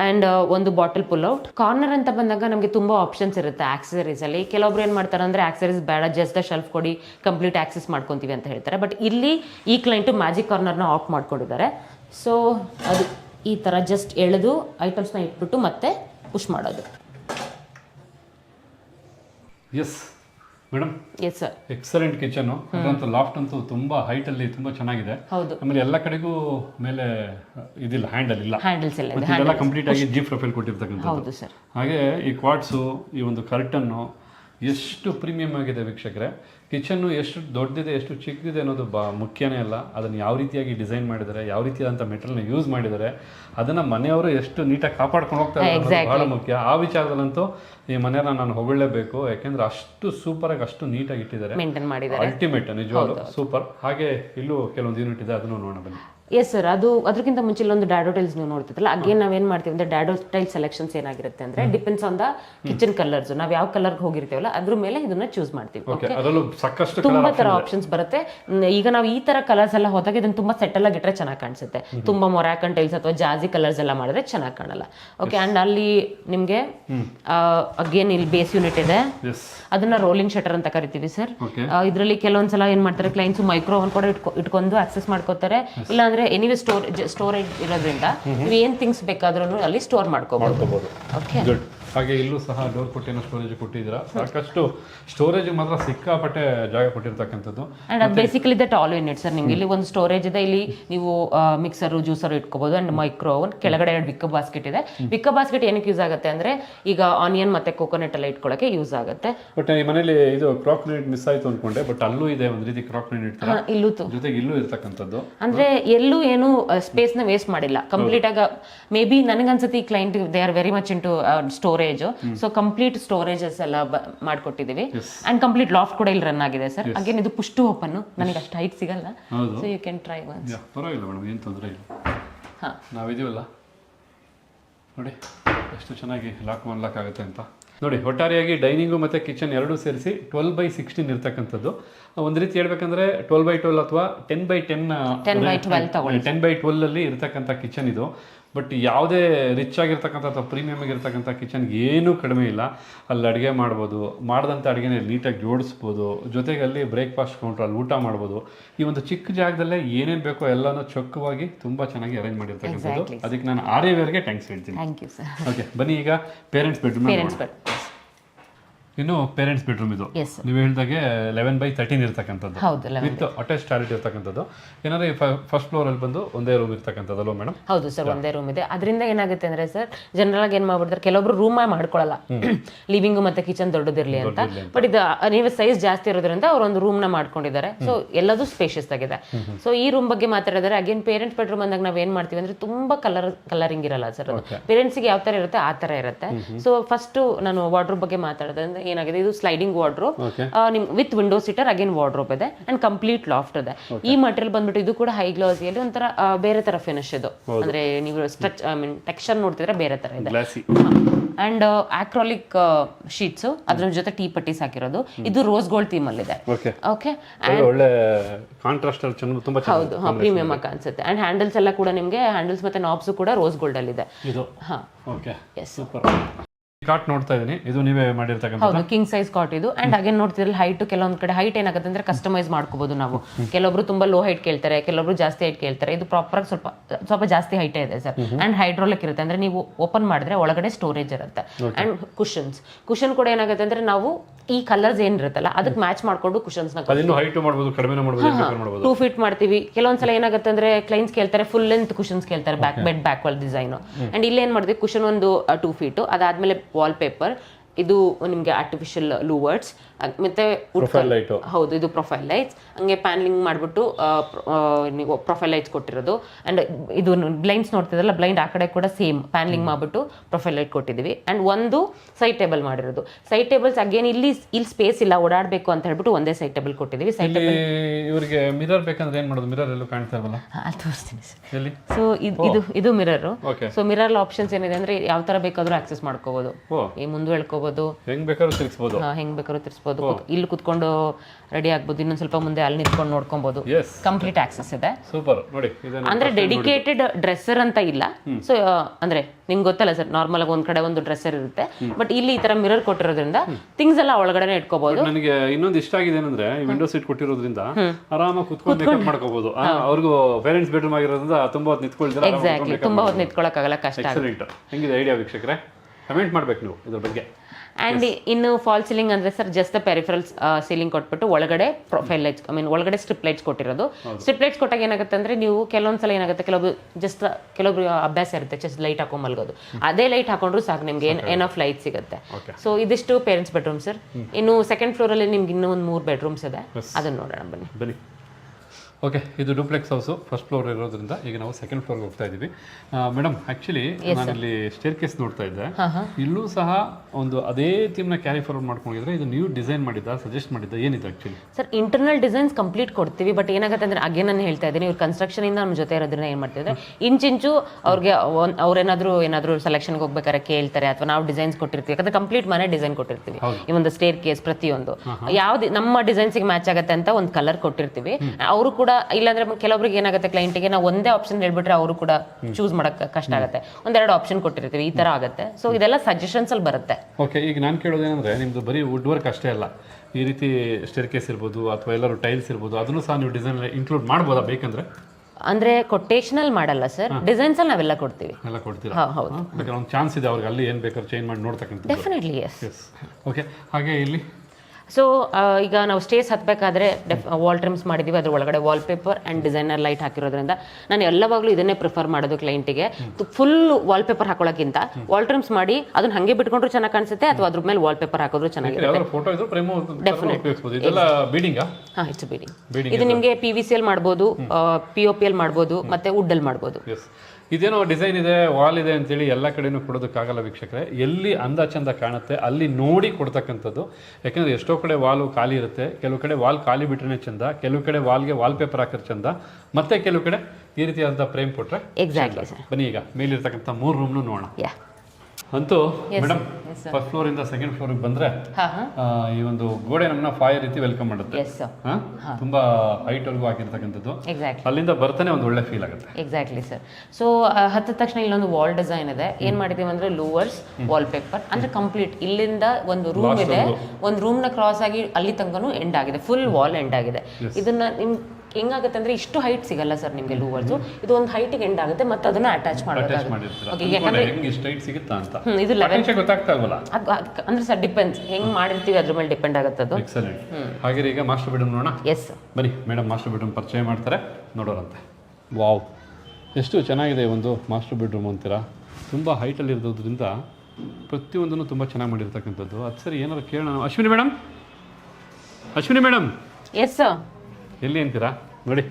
ಆ್ಯಂಡ್ ಒಂದು ಬಾಟಲ್ ಪುಲ್ ಔಟ್ ಕಾರ್ನರ್ ಅಂತ ಬಂದಾಗ ನಮಗೆ ತುಂಬ ಆಪ್ಷನ್ಸ್ ಇರುತ್ತೆ ಆಕ್ಸೆಸರೀಸಲ್ಲಿ ಅಲ್ಲಿ. ಕೆಲವೊಬ್ರು ಏನು ಮಾಡ್ತಾರೆ ಅಂದರೆ ಆಕ್ಸರೀಸ್ ಬೇಡ ಜಸ್ಟ್ ಶೆಲ್ಫ್ ಕೊಡಿ ಕಂಪ್ಲೀಟ್ ಆಕ್ಸೆಸ್ ಮಾಡ್ಕೊತೀವಿ ಅಂತ ಹೇಳ್ತಾರೆ. ಬಟ್ ಇಲ್ಲಿ ಈ ಕ್ಲೈಂಟು ಮ್ಯಾಜಿಕ್ ಕಾರ್ನರ್ನ ಆಫ್ ಮಾಡ್ಕೊಂಡಿದ್ದಾರೆ ಸೊ ಅದು ಈ ಥರ ಜಸ್ಟ್ ಎಳೆದು ಐಟಮ್ಸ್ನ ಇಟ್ಬಿಟ್ಟು ಮತ್ತೆ ಪುಷ್ ಮಾಡೋದು. Yes madam? Yes sir excellent kitchen ಅದಂತೂ ಲಾಫ್ಟ್ ಅಂತೂ ತುಂಬಾ ಹೈಟ್ ಅಲ್ಲಿ ತುಂಬಾ ಚೆನ್ನಾಗಿದೆ. ಹೌದು. ಆಮೇಲೆ ಎಲ್ಲ ಕಡೆಗೂ ಮೇಲೆ ಇದಿಲ್ಲ ಹ್ಯಾಂಡಲ್ ಇಲ್ಲ. ಹ್ಯಾಂಡಲ್ಸ್ ಎಲ್ಲ ಇದೆ ಮತ್ತೆ ಇದೆಲ್ಲ ಕಂಪ್ಲೀಟ್ ಆಗಿ ಜಿ ಪ್ರೊಫೈಲ್ ಕೊಟ್ಟಿರ್ತಕ್ಕಂಥ ಹೌದು ಸರ್ ಹಾಗೆ ಈ ಕ್ವಾಟ್ಸು ಈ ಒಂದು ಕರ್ಟನ್ನು ಎಷ್ಟು ಪ್ರೀಮಿಯಂ ಆಗಿದೆ ವೀಕ್ಷಕರೇ? ಕಿಚನ್ನು ಎಷ್ಟು ದೊಡ್ಡದಿದೆ ಎಷ್ಟು ಚಿಕ್ಕದಿದೆ ಅನ್ನೋದು ಬಾ ಮುಖ್ಯನೇ ಅಲ್ಲ. ಅದನ್ನು ಯಾವ ರೀತಿಯಾಗಿ ಡಿಸೈನ್ ಮಾಡಿದ್ದಾರೆ ಯಾವ ರೀತಿಯಾದಂಥ ಮೆಟೀರಿಯಲ್ನ ಯೂಸ್ ಮಾಡಿದ್ದಾರೆ ಅದನ್ನು ಮನೆಯವರು ಎಷ್ಟು ನೀಟಾಗಿ ಕಾಪಾಡ್ಕೊಂಡು ಹೋಗ್ತಾ ಇದ್ದಾರೆ ಅನ್ನೋದು ಬಹಳ ಮುಖ್ಯ. ಆ ವಿಚಾರದಲ್ಲಂತೂ ಈ ಮನೆಯನ್ನ ನಾನು ಹೊಗಳಲೇಬೇಕು. ಯಾಕೆಂದ್ರೆ ಅಷ್ಟು ಸೂಪರಾಗಿ ಅಷ್ಟು ನೀಟಾಗಿ ಇಟ್ಟಿದ್ದಾರೆ. ಅಲ್ಟಿಮೇಟ್ ನಿಜವಾಗ್ಲು ಸೂಪರ್ ಹಾಗೆ ಇಲ್ಲೂ ಕೆಲವೊಂದು ಯೂನಿಟ್ ಇದೆ ಅದನ್ನು ನೋಡೋಣ ಬನ್ನಿ. ಎಸ್ ಸರ್ ಅದು ಅದಕ್ಕಿಂತ ಮುಂಚೆ ಒಂದು ಡ್ಯಾಡೋ ಟೈಲ್ಸ್ ನೀವು ನೋಡ್ತಿದ್ರಲ್ಲ ಅಗೇನ್ ನಾವೇನ್ ಮಾಡ್ತೀವಿ ಅಂದ್ರೆ ಡ್ಯಾಡೋ ಟೈಲ್ ಸೆಲೆಕ್ಷನ್ಸ್ ಏನಾಗಿರುತ್ತೆ ಅಂದ್ರೆ depends on the kitchen colours ನಾವು ಯಾವ ಕಲರ್ ಹೋಗಿರ್ತೀವಲ್ಲ ಅದ್ರ ಮೇಲೆ ಇದನ್ನ ಚೂಸ್ ಮಾಡ್ತೀವಿ. ತುಂಬಾ ತರ ಆಪ್ಷನ್ಸ್ ಬರುತ್ತೆ. ಈಗ ನಾವು ಈ ತರ ಕಲರ್ಸ್ ಎಲ್ಲ ಹೋದಾಗ ಇದನ್ನ ತುಂಬಾ ಸೆಟಲ್ ಗಿಟ್ರೆ ಚೆನ್ನಾಗಿ ಕಾಣಿಸುತ್ತೆ. ತುಂಬಾ ಮೊರಾಕನ್ ಟೈಲ್ಸ್ ಅಥವಾ ಜಾಜಿ ಕಲರ್ಸ್ ಎಲ್ಲ ಮಾಡಿದ್ರೆ ಚೆನ್ನಾಗಿ ಕಾಣಲ್ಲ. ಓಕೆ ಅಂಡ್ ಅಲ್ಲಿ ನಿಮ್ಗೆ ಅಗೇನ್ ಇಲ್ಲಿ ಬೇಸ್ ಯೂನಿಟ್ ಇದೆ. ಅದನ್ನ ರೋಲಿಂಗ್ ಶಟರ್ ಅಂತ ಕರಿತೀವಿ ಸರ್ ಇದರಲ್ಲಿ ಕೆಲವೊಂದ್ಸಲ ಏನ್ ಮಾಡ್ತಾರೆ ಕ್ಲೈಂಟ್ಸ್ ಮೈಕ್ರೋವನ್ ಕೂಡ ಇಟ್ಕೊ ಇಟ್ಕೊಂಡು ಆಕ್ಸೆಸ್ ಮಾಡ್ಕೋತಾರೆ. ಇಲ್ಲ ಅಂದ್ರೆ ಎನಿವೆ ಸ್ಟೋರೇಜ್ ಸ್ಟೋರೇಜ್ ಇರೋದ್ರಿಂದ ನೀವು ಏನ್ ಥಿಂಗ್ಸ್ ಬೇಕಾದ್ರೂ ಅಲ್ಲಿ ಸ್ಟೋರ್ ಮಾಡ್ಕೋಬಹುದು ಓಕೆ ಹಾಗೆ ಇಲ್ಲೂ ಸಹ ಡೋರ್ ಕೊಟ್ಟಿನ ಸ್ಟೋರೇಜ್ ಕೊಟ್ಟಿದ್ದೀರಾ. ಸಾಕಷ್ಟು ಸ್ಟೋರೇಜ್ ಮಾತ್ರ ಸಿಕ್ಕಾಪಟ್ಟೆ ಜಾಗ ಕೊಟ್ಟಿರ್ತಕ್ಕಂಥದ್ದು. And basically that all unit sir ನಿಮ್ಗೆ ಇಲ್ಲಿ ಒಂದು ಸ್ಟೋರೇಜ್ ಇದೆ. ಇಲ್ಲಿ ನೀವು ಮಿಕ್ಸರ್ ಜ್ಯೂಸರ್ ಇಟ್ಕೋಬಹುದು ಅಂಡ್ ಮೈಕ್ರೋ ಓವನ್ ಕೆಳಗಡೆ ಎರಡು ವಿಕ್ಕ ಬಾಸ್ಕೆಟ್ ಇದೆ. ವಿಕ್ಕ ಬಾಸ್ಕೆಟ್ ಏನಕ್ಕೆ ಯೂಸ್ ಆಗುತ್ತೆ ಅಂದ್ರೆ ಈಗ ಆನಿಯನ್ ಮತ್ತೆ ಕೋಕೋನಟ್ ಎಲ್ಲ ಇಟ್ಕೊಳ್ಳೋಕೆ ಯೂಸ್ ಆಗುತ್ತೆ. ಬಟ್ ಈ ಮನೇಲಿ ಇದು ಕ್ರಾಕ್ ಯೂನಿಟ್ ಮಿಸ್ ಆಯ್ತು ಅನ್ಕೊಂಡೆ ಬಟ್ ಅಲ್ಲೂ ಇದೆ ಒಂದು ರೀತಿ ಕ್ರಾಕ್ ಯೂನಿಟ್ ಇಲ್ಲೂ ಜೊತೆಗೆ ಇಲ್ಲೂ ಇರ್ತಕ್ಕಂಥದ್ದು. ಅಂದ್ರೆ ಎಲ್ಲೂ ಏನು ಸ್ಪೇಸ್ನ ವೇಸ್ಟ್ ಮಾಡಿಲ್ಲ. ಕಂಪ್ಲೀಟ್ ಆಗ ಮೇ ಬಿ ನನಗನ್ಸುತ್ತೆ ಈ client they are very much into storage so complete storages ಎಲ್ಲ ಮಾಡ್ಕೊಟ್ಟಿದ್ದೀವಿ. ಮಾಡ್ಕೊಟ್ಟಿದೀವಿ ಅಂಡ್ ಕಂಪ್ಲೀಟ್ ಲಾಫ್ಟ್ ಕೂಡ ಇಲ್ಲಿ ರನ್ ಆಗಿದೆ ಸರ್ ಅಗೇನ್ ಇದು ಪುಷ್ಟು ಓಪನ್ ನನಗೆ ಅಷ್ಟು ಹೈಟ್ ಸಿಗಲ್ಲ. So you can try once ಪರವಾಗಿಲ್ಲ ಮೇಡಮ್ ಏನು ತೊಂದರೆ ಇಲ್ಲ. ಹಾ. ನಾವಿದೀವಲ್ಲ? ನೋಡಿ ಎಷ್ಟು ಚೆನ್ನಾಗಿ ಲಾಕ್ ಲಾಕ್ ಆಗುತ್ತೆ ಅಂತ. ನೋಡಿ ಒಟ್ಟಾರೆಯಾಗಿ ಡೈನಿಂಗು ಮತ್ತು ಕಿಚನ್ ಎರಡೂ ಸೇರಿಸಿ ಟ್ವೆಲ್ ಬೈ ಸಿಕ್ಸ್ಟೀನ್ ಇರ್ತಕ್ಕಂಥದ್ದು. ಒಂದು ರೀತಿ ಹೇಳ್ಬೇಕಂದ್ರೆ ಟ್ವೆಲ್ ಬೈ ಟ್ವೆಲ್ ಅಥವಾ ಟೆನ್ ಬೈ ಟೆನ್ 10 by 12 ತಗೊಳ್ಳಿ. ಟೆನ್ ಬೈ ಟ್ವೆಲ್ ಅಲ್ಲಿ ಇರತಕ್ಕಂಥ ಕಿಚನ್ ಇದು. ಬಟ್ ಯಾವುದೇ ರಿಚ್ ಆಗಿರ್ತಕ್ಕಂಥ ಅಥವಾ ಪ್ರೀಮಿಯಮ್ ಆಗಿರ್ತಕ್ಕಂಥ ಕಿಚನ್ಗೆ ಏನೂ ಕಡಿಮೆ ಇಲ್ಲ. ಅಲ್ಲಿ ಅಡುಗೆ ಮಾಡ್ಬೋದು ಮಾಡಿದಂಥ ಅಡುಗೆನ ನೀಟಾಗಿ ಜೋಡಿಸ್ಬೋದು ಜೊತೆಗೆ ಅಲ್ಲಿ ಬ್ರೇಕ್ಫಾಸ್ಟ್ ಕೌಂಟ್ರ್ ಅಲ್ಲಿ ಊಟ ಮಾಡ್ಬೋದು. ಈ ಒಂದು ಚಿಕ್ಕ ಜಾಗದಲ್ಲೇ ಏನೇನು ಬೇಕೋ ಎಲ್ಲನೂ ಚೊಕ್ಕವಾಗಿ ತುಂಬ ಚೆನ್ನಾಗಿ ಅರೇಂಜ್ ಮಾಡಿರ್ತಕ್ಕಂಥದ್ದು. ಅದಕ್ಕೆ ನಾನು ಆರ್ಯವೇರ್ಗೆ ಥ್ಯಾಂಕ್ಸ್ ಹೇಳ್ತೀನಿ. ಓಕೆ ಬನ್ನಿ ಈಗ ಪೇರೆಂಟ್ಸ್ ಬೆಡ್ರೂಮ್ ಇನ್ನು ಪೇರೆಂಟ್ಸ್ ಬೆಡ್ರೂಮ್ ಇದು. ನೀವು ಹೇಳಿದಾಗೆ ಲೆವೆನ್ ಬೈ ತರ್ಟೀನ್ ಇರ್ತಕ್ಕಂಥದ್ದು. ಹೌದು ವಿತ್ ಅಟ್ಯಾಚ್ ಟಾಯ್ಲೆಟ್ ಇರ್ತಕ್ಕಂಥದ್ದು. ಏನಾದ್ರೆ ಫಸ್ಟ್ ಫ್ಲೋರ್ ಅಲ್ಲಿ ಬಂದು ಒಂದೇ ರೂಮ್ ಇರ್ತಕ್ಕಂಥದ್ದಲ್ವ ಮೇಡಮ್ ಹೌದು ಸರ್ ಒಂದೇ ರೂಮ್ ಇದೆ. ಅದರಿಂದ ಏನಾಗುತ್ತೆ ಅಂದ್ರೆ ಸರ್ ಜನರಲ್ ಆಗಿ ಏನ್ ಮಾಡ್ಬಿಡ್ತಾರೆ ಕೆಲವೊಬ್ರು ರೂಮ್ ಮಾಡ್ಕೊಳ್ಳಲ್ಲ ಲಿವಿಂಗ್ ಮತ್ತೆ ಕಿಚನ್ ದೊಡ್ಡದಿರಲಿ ಅಂತ. ಬಟ್ ಇದು ನೀವು ಸೈಜ್ ಜಾಸ್ತಿ ಇರೋದ್ರಿಂದ ಅವ್ರು ಒಂದು ರೂಮ್ನ ಮಾಡ್ಕೊಂಡಿದ್ದಾರೆ. ಸೊ ಎಲ್ಲದೂ ಸ್ಪೇಷಿಯಸ್ ಆಗಿದೆ. ಸೊ ಈ ರೂಮ್ ಬಗ್ಗೆ ಮಾತಾಡಿದ್ರೆ ಅಗೇನ್ ಪೇರೆಂಟ್ಸ್ ಬೆಡ್ರೂಮ್ ಅಂದಾಗ ನಾವ್ ಏನ್ ಮಾಡ್ತೀವಿ ಅಂದ್ರೆ ತುಂಬಾ ಕಲರ್ ಕಲರಿಂಗ್ ಇರಲ್ಲ ಸರ್ ಅದು. ಪೇರೆಂಟ್ಸ್ಗೆ ಯಾವ ತರ ಇರುತ್ತೆ ಆ ತರ ಇರುತ್ತೆ. ಸೊ ಫಸ್ಟ್ ನಾನು ವಾರ್ಡ್ರೋಬ್ ಬಗ್ಗೆ ಏನಾಗಿದೆ? ಇದು ಸ್ಲೈಡಿಂಗ್ ವಾರ್ಡ್ರೋಬ್. ನಿಮ್ with window seater again wardrobe ಇದೆ ಅಂಡ್ ಕಂಪ್ಲೀಟ್ ಲಾಫ್ಟ್ ಇದೆ. ಈ ಮಟೀರಿಯಲ್ ಬಂದ್ಬಿಟ್ಟು ಇದು ಕೂಡ ಹೈ ಗ್ಲಾಸಿಯಲ್ಲಿ ಒಂಥರ ಬೇರೆ ತರ ಫಿನಿಶ್ ಇದು. ಅಂದ್ರೆ ನೀವು ಸ್ಟ್ರಚ್ ಐ ಮೀನ್ ಟೆಕ್ಸ್ಚರ್ ನೋಡ್ತಿದ್ರೆ ಬೇರೆ ತರ ಇದೆ. ಗ್ಲಾಸಿ ಅಂಡ್ ಆಕ್ರಾಲಿಕ್ ಶೀಟ್ಸ್ ಅದ್ರ ಜೊತೆ ಟೀ ಪಟ್ಟೀಸ್ ಹಾಕಿರೋದು. ಇದು ರೋಸ್ ಗೋಲ್ಡ್ ಥೀಮ್ ಅಲ್ಲಿ ಇದೆ ಓಕೆ ಒಳ್ಳೆ ಕಾಂಟ್ರಾಸ್ಟ್ ಅಲ್ಲಿ ಚೆನ್ನಾಗಿ ತುಂಬಾ ಹೌದು. ಹಾ ಪ್ರೀಮಿಯಂ ಆಗಿ ಕಾಣಿಸುತ್ತೆ. ಅಂಡ್ ಹ್ಯಾಂಡಲ್ಸ್ ಎಲ್ಲ ಕೂಡ ನಿಮಗೆ ಹ್ಯಾಂಡಲ್ಸ್ ಮತ್ತೆ ನಾಬ್ಸ್ ಕೂಡ ರೋಸ್ ಗೋಲ್ಡ್ ಅಲ್ಲಿ ಇದೆ. ಇದು ಹಾ. ಓಕೆ ಎಸ್ ಸೂಪರ್ ಕಾಟ್ ನೋಡ್ತಾ ಇದೀನಿ. ಇದು ನೀವೇ ಮಾಡಿರ್ತಕ್ಕಂಥ ಹೌದು ಕಿಂಗ್ ಸೈಜ್ ಕಾಟ್ ಇದು. ಅಂಡ್ ಅಗೇನ್ ನೋಡ್ತಿದ್ರಲ್ಲಿ ಹೈಟ್ ಕೆಲವೊಂದ್ ಕಡೆ ಹೈಟ್ ಏನಾಗುತ್ತೆ ಅಂದ್ರೆ ಕಸ್ಟಮೈಸ್ ಮಾಡ್ಕೋಬಹುದು ನಾವು. ಕೆಲವೊಬ್ರು ತುಂಬಾ ಲೋ ಹೈಟ್ ಕೇಳ್ತಾರೆ ಕೆಲವೊಬ್ರು ಜಾಸ್ತಿ ಹೈಟ್ ಕೇಳ್ತಾರೆ. ಇದು ಪ್ರಾಪರ್ ಆಗಿ ಸ್ವಲ್ಪ ಸ್ವಲ್ಪ ಜಾಸ್ತಿ ಹೈಟ್ ಇದೆ ಸರ್ ಅಂಡ್ ಹೈಡ್ರೋಲಿಕ್ ಇರುತ್ತೆ. ಅಂದ್ರೆ ನೀವು ಓಪನ್ ಮಾಡಿದ್ರೆ ಒಳಗಡೆ ಸ್ಟೋರೇಜ್ ಇರುತ್ತೆ. ಅಂಡ್ ಕುಶನ್ಸ್ ಕುಶನ್ ಕೂಡ ಏನಾಗುತ್ತೆ ಅಂದ್ರೆ ನಾವು ಈ ಕಲರ್ಸ್ ಏನ್ ಇರುತ್ತಲ್ಲ ಅದಕ್ಕೆ ಮ್ಯಾಚ್ ಮಾಡ್ಕೊಂಡು ಕುಶನ್ಸ್ನ ಅದಿನ್ನು ಹೈಟ್ ಮಾಡ್ಬೋದು ಕಡಿಮೆ ಮಾಡ್ಬೋದು ಏನ್ ಬೇಕಾದ್ರೂ ಮಾಡ್ಬೋದು. ಟೂ ಫೀಟ್ ಮಾಡ್ತೀವಿ. ಕೆಲವೊಂದ್ಸಲ ಏನಾಗುತ್ತೆ ಅಂದ್ರೆ ಕ್ಲೈಂಟ್ಸ್ ಕೇಳ್ತಾರೆ ಫುಲ್ ಲೆಂತ್ ಕುಶನ್ಸ್ ಕೇಳ್ತಾರೆ back bed back wall design and ಇಲ್ಲಿ ಏನ್ ಮಾಡ್ತೀವಿ ಕುಶನ್ ಒಂದು ಟೂ ಫೀಟ್ ಅದಾದ್ಮೇಲೆ ವಾಲ್ ಪೇಪರ್ ಇದು ನಿಮಗೆ ಆರ್ಟಿಫಿಷಿಯಲ್ ಲೂವರ್ಡ್ಸ್ ಮತ್ತೆ wood ಪ್ರೊಫೈಲ್ ಲೈಟು. ಹೌದು ಇದು ಪ್ರೊಫೈಲ್ ಲೈಟ್ಸ್. ಹಂಗೆ ಪ್ಯಾನ್ಲಿಂಗ್ ಮಾಡಿಬಿಟ್ಟು ನೀವು ಪ್ರೊಫೈಲ್ ಲೈಟ್ಸ್ ಕೊಟ್ಟಿರೋದು. ಅಂಡ್ ಇದು ಬ್ಲೈಂಡ್ಸ್ ನೋಡ್ತಿದ್ರಲ್ಲ ಬ್ಲೈಂಡ್ ಆ ಕಡೆ ಕೂಡ ಸೇಮ್. ಪ್ಯಾನ್ಲಿಂಗ್ ಮಾಡಿಬಿಟ್ಟು ಪ್ರೊಫೈಲ್ ಲೈಟ್ ಕೊಟ್ಟಿದ್ದೀವಿ. ಅಂಡ್ ಒಂದು ಸೈಡ್ ಟೇಬಲ್ ಮಾಡಿರೋದು. ಸೈಡ್ ಟೇಬಲ್ಸ್ ಅಗೇನ್ ಇಲ್ಲಿ ಇಲ್ಲಿ ಸ್ಪೇಸ್ ಇಲ್ಲ ಓಡಾಡಬೇಕು ಅಂತ ಹೇಳ್ಬಿಟ್ಟು ಒಂದೇ ಸೈಡ್ ಟೇಬಲ್ ಕೊಟ್ಟಿದ್ದೀವಿ. ಸೈಡ್ ಟೇಬಲ್ ಇವರಿಗೆ ಮಿರರ್ ಬೇಕಂದ್ರೆ ಏನು ಮಾಡೋದು? ಮಿರರ್ ಎಲ್ಲೂ ಕಾಣ್ತಾ ಇರಲ್ಲ ಅಲ್ಲಿ ತೋರಿಸ್ತೀನಿ ಸರ್. ಸೊ ಇದು ಇದು ಇದು ಮಿರರ್. ಸೊ ಮಿರರ್ ಆಪ್ಷನ್ಸ್ ಏನಿದೆ ಅಂದ್ರೆ ಯಾವ ತರ ಬೇಕಾದ್ರೂ ಆಕ್ಸೆಸ್ ಮಾಡ್ಕೋಬಹುದು ಮುಂದೆ ಹೇಳ್ಕೋಬಹುದು ಹೆಂಗ್ ಬೇಕಾದ್ರೂ ತಿರ್ಗಿಸ್ಬೋದು. ಹೆಂಗ್ ಬೇಕಾದ್ರೂ ತಿರ್ಸ್ಬೋದು ಮಾಡಿಸ್ಬೋದು ಇಲ್ಲಿ ಕುತ್ಕೊಂಡು ರೆಡಿ ಆಗ್ಬೋದು. ಇನ್ನೊಂದು ಸ್ವಲ್ಪ ಮುಂದೆ ಅಲ್ಲಿ ನಿಂತ್ಕೊಂಡು ನೋಡ್ಕೊಬೋದು. ಕಂಪ್ಲೀಟ್ ಆಕ್ಸೆಸ್ ಇದೆ. ಸೂಪರ್ ನೋಡಿ ಅಂದ್ರೆ ಡೆಡಿಕೇಟೆಡ್ ಡ್ರೆಸ್ಸರ್ ಅಂತ ಇಲ್ಲ. ಸೊ ಅಂದ್ರೆ ನಿಮ್ಗೆ ಗೊತ್ತಲ್ಲ ಸರ್ ನಾರ್ಮಲ್ ಆಗಿ ಒಂದ್ ಕಡೆ ಒಂದು ಡ್ರೆಸ್ಸರ್ ಇರುತ್ತೆ. ಬಟ್ ಇಲ್ಲಿ ಈ ತರ ಮಿರರ್ ಕೊಟ್ಟಿರೋದ್ರಿಂದ ಥಿಂಗ್ಸ್ ಎಲ್ಲ ಒಳಗಡೆ ಇಟ್ಕೋಬಹುದು ನನಗೆ ಇನ್ನೊಂದು ಇಷ್ಟ ಆಗಿದೆ ಏನಂದ್ರೆ ವಿಂಡೋ ಸೀಟ್ ಕೊಟ್ಟಿರೋದ್ರಿಂದ ಆರಾಮಾಗಿ ಕುತ್ಕೊಂಡು ಮೇಕಪ್ ಮಾಡ್ಕೋಬಹುದು ಅವ್ರಿಗೂ ಪೇರೆಂಟ್ಸ್ ಬೆಡ್ರೂಮ್ ಆಗಿರೋದ್ರಿಂದ ತುಂಬಾ ಹೊತ್ತು ನಿಂತ್ಕೊಳ್ತಾರೆ? ಎಕ್ಸಾಕ್ಟ್ಲಿ ತುಂಬಾ ಹೊತ್ತು ನಿಂತ್ಕೊಳಕ್ಕಾಗಲ್ಲ ಕಷ್ಟ ಹೆಂಗಿದೆ ಐಡಿಯಾ ವೀಕ್ಷಕರೇ? ಕಮೆಂಟ್ ಮಾಡ್ಬೇಕು ನೀವು ಇದ್ರ ಬಗ್ಗೆ. ಅಂಡ್ ಇನ್ನು ಫಾಲ್ ಸೀಲಿಂಗ್ ಅಂದ್ರೆ ಸರ್ ಜಸ್ಟ್ ಪೆರಿಫರಲ್ ಸೀಲಿಂಗ್ ಕೊಟ್ಬಿಟ್ಟು ಒಳಗಡೆ ಪ್ರೊಫೈಲ್ ಲೈಟ್ಸ್ ಐ ಮೀನ್ ಒಳಗಡೆ ಸ್ಟ್ರಿಪ್ ಲೈಟ್ಸ್ ಕೊಟ್ಟಿರೋದು. ಸ್ಟ್ರಿಪ್ ಲೈಟ್ಸ್ ಕೊಟ್ಟಾಗ ಏನಾಗುತ್ತೆ ಅಂದ್ರೆ ನೀವು ಕೆಲವೊಂದ್ಸಲ ಏನಾಗುತ್ತೆ ಕೆಲವೊಬ್ರು ಜಸ್ಟ್ ಕೆಲವೊಬ್ರು ಅಭ್ಯಾಸ ಇರುತ್ತೆ ಜಸ್ಟ್ ಲೈಟ್ ಹಾಕೊಂಡ್ ಮಲ್ಗೋದು. ಅದೇ ಲೈಟ್ ಹಾಕೊಂಡ್ರು ಸಾಕು ನಿಮ್ಗೆ ಏನ್ ಆಫ್ ಲೈಟ್ ಸಿಗುತ್ತೆ. ಸೊ ಇದಿಷ್ಟು ಪೇರೆಂಟ್ಸ್ ಬೆಡ್ರೂಮ್ ಸರ್ ಇನ್ನು ಸೆಕೆಂಡ್ ಫ್ಲೋರಲ್ಲಿ ನಿಮ್ಗೆ ಇನ್ನೂ ಒಂದು ಮೂರು ಬೆಡ್ರೂಮ್ಸ್ ಇದೆ. ಅದನ್ನ ನೋಡೋಣ ಬನ್ನಿ. ಬನ್ನಿ. ಓಕೆ ಇದು ಡೂಪ್ಲೆಕ್ಸ್ ಹೌಸು ಫಸ್ಟ್ ಫ್ಲೋರ್ ಇರೋದ್ರಿಂದ ಈಗ ನಾವು ಸೆಕೆಂಡ್ ಫ್ಲೋರ್ಗೆ ಹೋಗ್ತಾ ಇದ್ದೀವಿ ಮೇಡಮ್ ಆ್ಯಕ್ಚುಲಿ ನಾನಿಲ್ಲಿ ಸ್ಟೇರ್ ಕೇಸ್ ನೋಡ್ತಾ ಇದ್ದೆ. ಇಲ್ಲೂ ಸಹ ಒಂದು ಅದೇ ಥೀಮ್ನ ಕ್ಯಾರಿ ಫಾರ್ವರ್ಡ್ ಮಾಡ್ಕೊಂಡಿದ್ರೆ ಇದು ನೀವು ಡಿಸೈನ್ ಮಾಡಿದ್ದ ಸಜೆಸ್ಟ್ ಮಾಡಿದ್ದ ಏನಿದೆ actually sir internal designs complete ಕೊಡ್ತೀವಿ ಬಟ್ ಏನಾಗುತ್ತೆ ಅಂದ್ರೆ ಅಗೇನ್ ನಾನು ಹೇಳ್ತಾ ಇದ್ದೀನಿ ಇವ್ರು ಕನ್ಸ್ಟ್ರಕ್ಷನ್ ಇಂದ ನಮ್ಮ ಜೊತೆ ಇರೋದ್ರಿಂದ ಏನು ಮಾಡ್ತಿದ್ರೆ ಇಂಚಿಂಚು ಅವ್ರಿಗೆ ಅವ್ರೇನಾದರೂ ಏನಾದರೂ ಏನಾದ್ರೂ ಸೆಲೆಕ್ಷನ್ಗೆ ಹೋಗ್ಬೇಕಾದ್ರೆ ಕೇಳ್ತಾರೆ ಅಥವಾ ನಾವು ಡಿಸೈನ್ಸ್ ಕೊಟ್ಟಿರ್ತೀವಿ ಯಾಕಂದ್ರೆ ಕಂಪ್ಲೀಟ್ ಮನೆ ಡಿಸೈನ್ ಕೊಟ್ಟಿರ್ತೀವಿ. ಈ ಒಂದು ಸ್ಟೇರ್ ಕೇಸ್ ಪ್ರತಿಯೊಂದು ಯಾವ್ದು ನಮ್ಮ ಡಿಸೈನ್ಸಿಗೆ ಮ್ಯಾಚ್ ಆಗುತ್ತೆ ಅಂತ ಒಂದು ಕಲರ್ ಕೊಟ್ಟಿರ್ತೀವಿ. ಅವರು ಕೂಡ ಇಲ್ಲಾಂದ್ರೆ ಕೆಲವೊಬ್ರಿಗೆ ಏನಾಗುತ್ತೆ ಕ್ಲೈಂಟಿಗೆ ನಾವು ಒಂದೇ ಆಪ್ಷನ್ ಹೇಳ್ಬಿಟ್ರೆ ಅವರು ಕೂಡ ಚೂಸ್ ಮಾಡಕ್ ಕಷ್ಟ ಆಗುತ್ತೆ. ಒಂದೆರಡು ಆಪ್ಷನ್ ಕೊಟ್ಟಿರ್ತೀವಿ ಈ ತರ ಆಗುತ್ತೆ. ಸೊ ಇದೆಲ್ಲ ಸಜೆಷನ್ಸ್ ಅಲ್ಲಿ ಬರುತ್ತೆ. ಓಕೆ ಈಗ ನಾನು ಕೇಳೋದೇನಂದ್ರೆ ನಿಮ್ಮದು ಬರೀ ವುಡ್ ವರ್ಕ್ ಅಷ್ಟೇ ಅಲ್ಲ ಈ ರೀತಿ ಸ್ಟೇರ್ ಕೇಸ್ ಇರ್ಬೋದು ಅಥವಾ ಎಲ್ಲರೂ ಟೈಲ್ಸ್ ಇರ್ಬೋದು ಅದನ್ನು ಸಹ ನೀವು ಡಿಸೈನ್ ಇನ್ಕ್ಲೂಡ್ ಮಾಡ್ಬೋದಾ ಬೇಕಂದ್ರೆ? ಅಂದ್ರೆ ಕೊಟೇಶನಲ್ ಮಾಡಲ್ಲ ಸರ್ ಡಿಸೈನ್ಸ್ ಅಲ್ಲಿ ನಾವೆಲ್ಲ ಕೊಡ್ತೀವಿ. ಎಲ್ಲ ಕೊಡ್ತೀರಾ? ಹೌದು. ಒಂದು ಚಾನ್ಸ್ ಇದೆ ಅವ್ರಿಗೆ ಅಲ್ಲಿ ಏನು ಬೇಕಾದ್ರೂ ಚೇಂಜ್ ಮಾಡಿ ನೋಡ್ತಕ್ಕಂಥ ಡೆಫಿನೆಟ್ಲಿ ಎಸ್ ಎಸ್ ಓಕೆ ಹಾಗೆ ಇಲ್ಲಿ ಸೊ ಈಗ ನಾವು ಸ್ಟೇಸ್ ಹತ್ತಬೇಕಾದ್ರೆ ಡೆಫ್ ವಾಲ್ ಟ್ರಿಮ್ಸ್ ಮಾಡಿದ್ದೀವಿ ಅದ್ರ ಒಳಗಡೆ wall paper and designer light ಹಾಕಿರೋದ್ರಿಂದ ನಾನು ಎಲ್ಲವಾಗಲೂ ಇದನ್ನೇ ಪ್ರಿಫರ್ ಮಾಡೋದು ಕ್ಲೈಂಟಿಗೆ ಫುಲ್ ವಾಲ್ ಪೇಪರ್ ಹಾಕೊಳ್ಳೋಕ್ಕಿಂತ ವಾಲ್ ಟ್ರಿಮ್ಸ್ ಮಾಡಿ ಅದನ್ನ ಹಂಗೆ ಬಿಟ್ಕೊಂಡ್ರು ಚೆನ್ನಾಗಿ ಕಾಣಿಸುತ್ತೆ ಅಥವಾ ಅದ್ರ ಮೇಲೆ ವಾಲ್ ಪೇಪರ್ ಹಾಕಿದ್ರು ಚೆನ್ನಾಗಿರುತ್ತೆ ಹಾಂ ಇಟ್ಸ್ ಇದು ನಿಮಗೆ ಪಿ ವಿ ಸಿ ಎಲ್ ಮಾಡ್ಬೋದು ಪಿ ಒ ಪಿ ಎಲ್ ಮಾಡ್ಬೋದು ಮತ್ತೆ ವುಡ್ ಅಲ್ಲಿ ಮಾಡ್ಬೋದು. ಇದೇನೋ ಡಿಸೈನ್ ಇದೆ ವಾಲ್ ಇದೆ ಅಂತೇಳಿ ಎಲ್ಲ ಕಡೆನೂ ಕೊಡೋದಕ್ಕಾಗಲ್ಲ ವೀಕ್ಷಕರೇ. ಎಲ್ಲಿ ಅಂದ ಚಂದ ಕಾಣುತ್ತೆ ಅಲ್ಲಿ ನೋಡಿ ಕೊಡ್ತಕ್ಕಂಥದ್ದು. ಯಾಕೆಂದರೆ ಎಷ್ಟೋ ಕಡೆ ವಾಲು ಖಾಲಿ ಇರುತ್ತೆ ಕೆಲವು ಕಡೆ ವಾಲ್ ಖಾಲಿ ಬಿಟ್ರೆ ಚಂದ ಕೆಲವು ಕಡೆ ವಾಲ್ಗೆ ವಾಲ್ ಪೇಪರ್ ಹಾಕಿದ್ರೆ ಚಂದ ಮತ್ತೆ ಕೆಲವು ಕಡೆ ಈ ರೀತಿಯಾದಂಥ ಪ್ರೇಮ್ ಕೊಟ್ಟರೆ ಎಕ್ಸಾಕ್ಟ್ಲಿ ಸರ್ ಬನ್ನಿ ಈಗ ಮೇಲಿರ್ತಕ್ಕಂಥ ಮೂರು ರೂಮ್ನು ನೋಡೋಣ. ಅಂತೂ ಮೇಡಮ್ ಫಸ್ಟ್ ಫ್ಲೋರ್ ಇಂದ ಸೆಕೆಂಡ್ ಫ್ಲೋರಿಗೆ ಬಂದ್ರೆ ಈ ಒಂದು ಗೋಡೆ ನಮ್ಮನ್ನ ಫೈರ್ ರೀತಿ ವೆಲ್ಕಮ್ ಮಾಡುತ್ತೆ. ಎಸ್ ಸರ್ ಹಾ? ತುಂಬಾ ಹೈಟ್ ವರ್ಗೂ ಹಾಕಿರ್ತಕ್ಕಂಥದ್ದು. ಎಕ್ಸಾಕ್ಟ್ಲಿ ಅಲ್ಲಿಂದ ಬರ್ತಾನೆ ಒಂದು ಒಳ್ಳೆ ಫೀಲ್ ಆಗುತ್ತೆ. ಎಕ್ಸಾಕ್ಟ್ಲಿ ಸರ್ ಸೊ ಹತ್ತಿದ ತಕ್ಷಣ ಇಲ್ಲೊಂದು ವಾಲ್ ಡಿಸೈನ್ ಇದೆ. ಏನ್ ಮಾಡಿದೀವಿ ಅಂದ್ರೆ ಲೂವರ್ಸ್ ವಾಲ್ ಪೇಪರ್ ಅಂದ್ರೆ ಕಂಪ್ಲೀಟ್ ಇಲ್ಲಿಂದ ಒಂದು ರೂಮ್ ಇದೆ. ಒಂದು. ರೂಮ್ನ ಕ್ರಾಸ್ ಆಗಿ ಅಲ್ಲಿ ತನಕನೂ ಎಂಡ್ ಆಗಿದೆ. ಫುಲ್ ವಾಲ್ ಎಂಡ್ ಆಗಿದೆ. ಇದನ್ನ ನಿಮ್ ಹೆಂಗಾಗುತ್ತೆ ಅಂದ್ರೆ ಇಷ್ಟು ಹೈಟ್ ಸಿಗಲ್ಲ ಸರ್ ನಿಮ್ಗೆ ಲೂವರ್ಸ್ ಇದು ಒಂದು ಹೈಟಿಗೆ ಎಂಡ್ ಆಗುತ್ತೆ ಮತ್ತೆ ಅದನ್ನ ಅಟ್ಯಾಚ್ ಮಾಡಬೇಕಾಗುತ್ತೆ. ಇದು ಅಂದ್ರೆ ಸರ್ ಡಿಪೆಂಡ್ಸ್ ಹೆಂಗ್ ಮಾಡಿರ್ತೀವಿ ಅದ್ರ ಮೇಲೆ ಡಿಪೆಂಡ್ ಆಗುತ್ತೆ ಅದು. ಎಕ್ಸಲೆಂಟ್ ಹಾಗೆ ಈಗ ಮಾಸ್ಟರ್ ಬೆಡ್ರೂಮ್ ನೋಡೋಣ? ಎಸ್ ಬರಿ ಮೇಡಮ್ ಮಾಸ್ಟರ್ ಬೆಡ್ರೂಮ್ ಪರಿಚಯ ಮಾಡ್ತಾರೆ ನೋಡೋರಂತೆ. ವಾವ್ ಎಷ್ಟು ಚೆನ್ನಾಗಿದೆ ಒಂದು ಮಾಸ್ಟರ್ ಬೆಡ್ರೂಮ್ ಅಂತೀರಾ? ತುಂಬ ಹೈಟಲ್ಲಿ ಇರೋದ್ರಿಂದ ಪ್ರತಿಯೊಂದನ್ನು ತುಂಬ ಚೆನ್ನಾಗಿ ಮಾಡಿರ್ತಕ್ಕಂಥದ್ದು. ಅದು ಸರಿ ಏನಾದ್ರು ಕೇಳೋಣ. Ashwini madam Ashwini madam yes sir ಎಲ್ಲಿ ಅಂತೀರಾ? ನೋಡಿ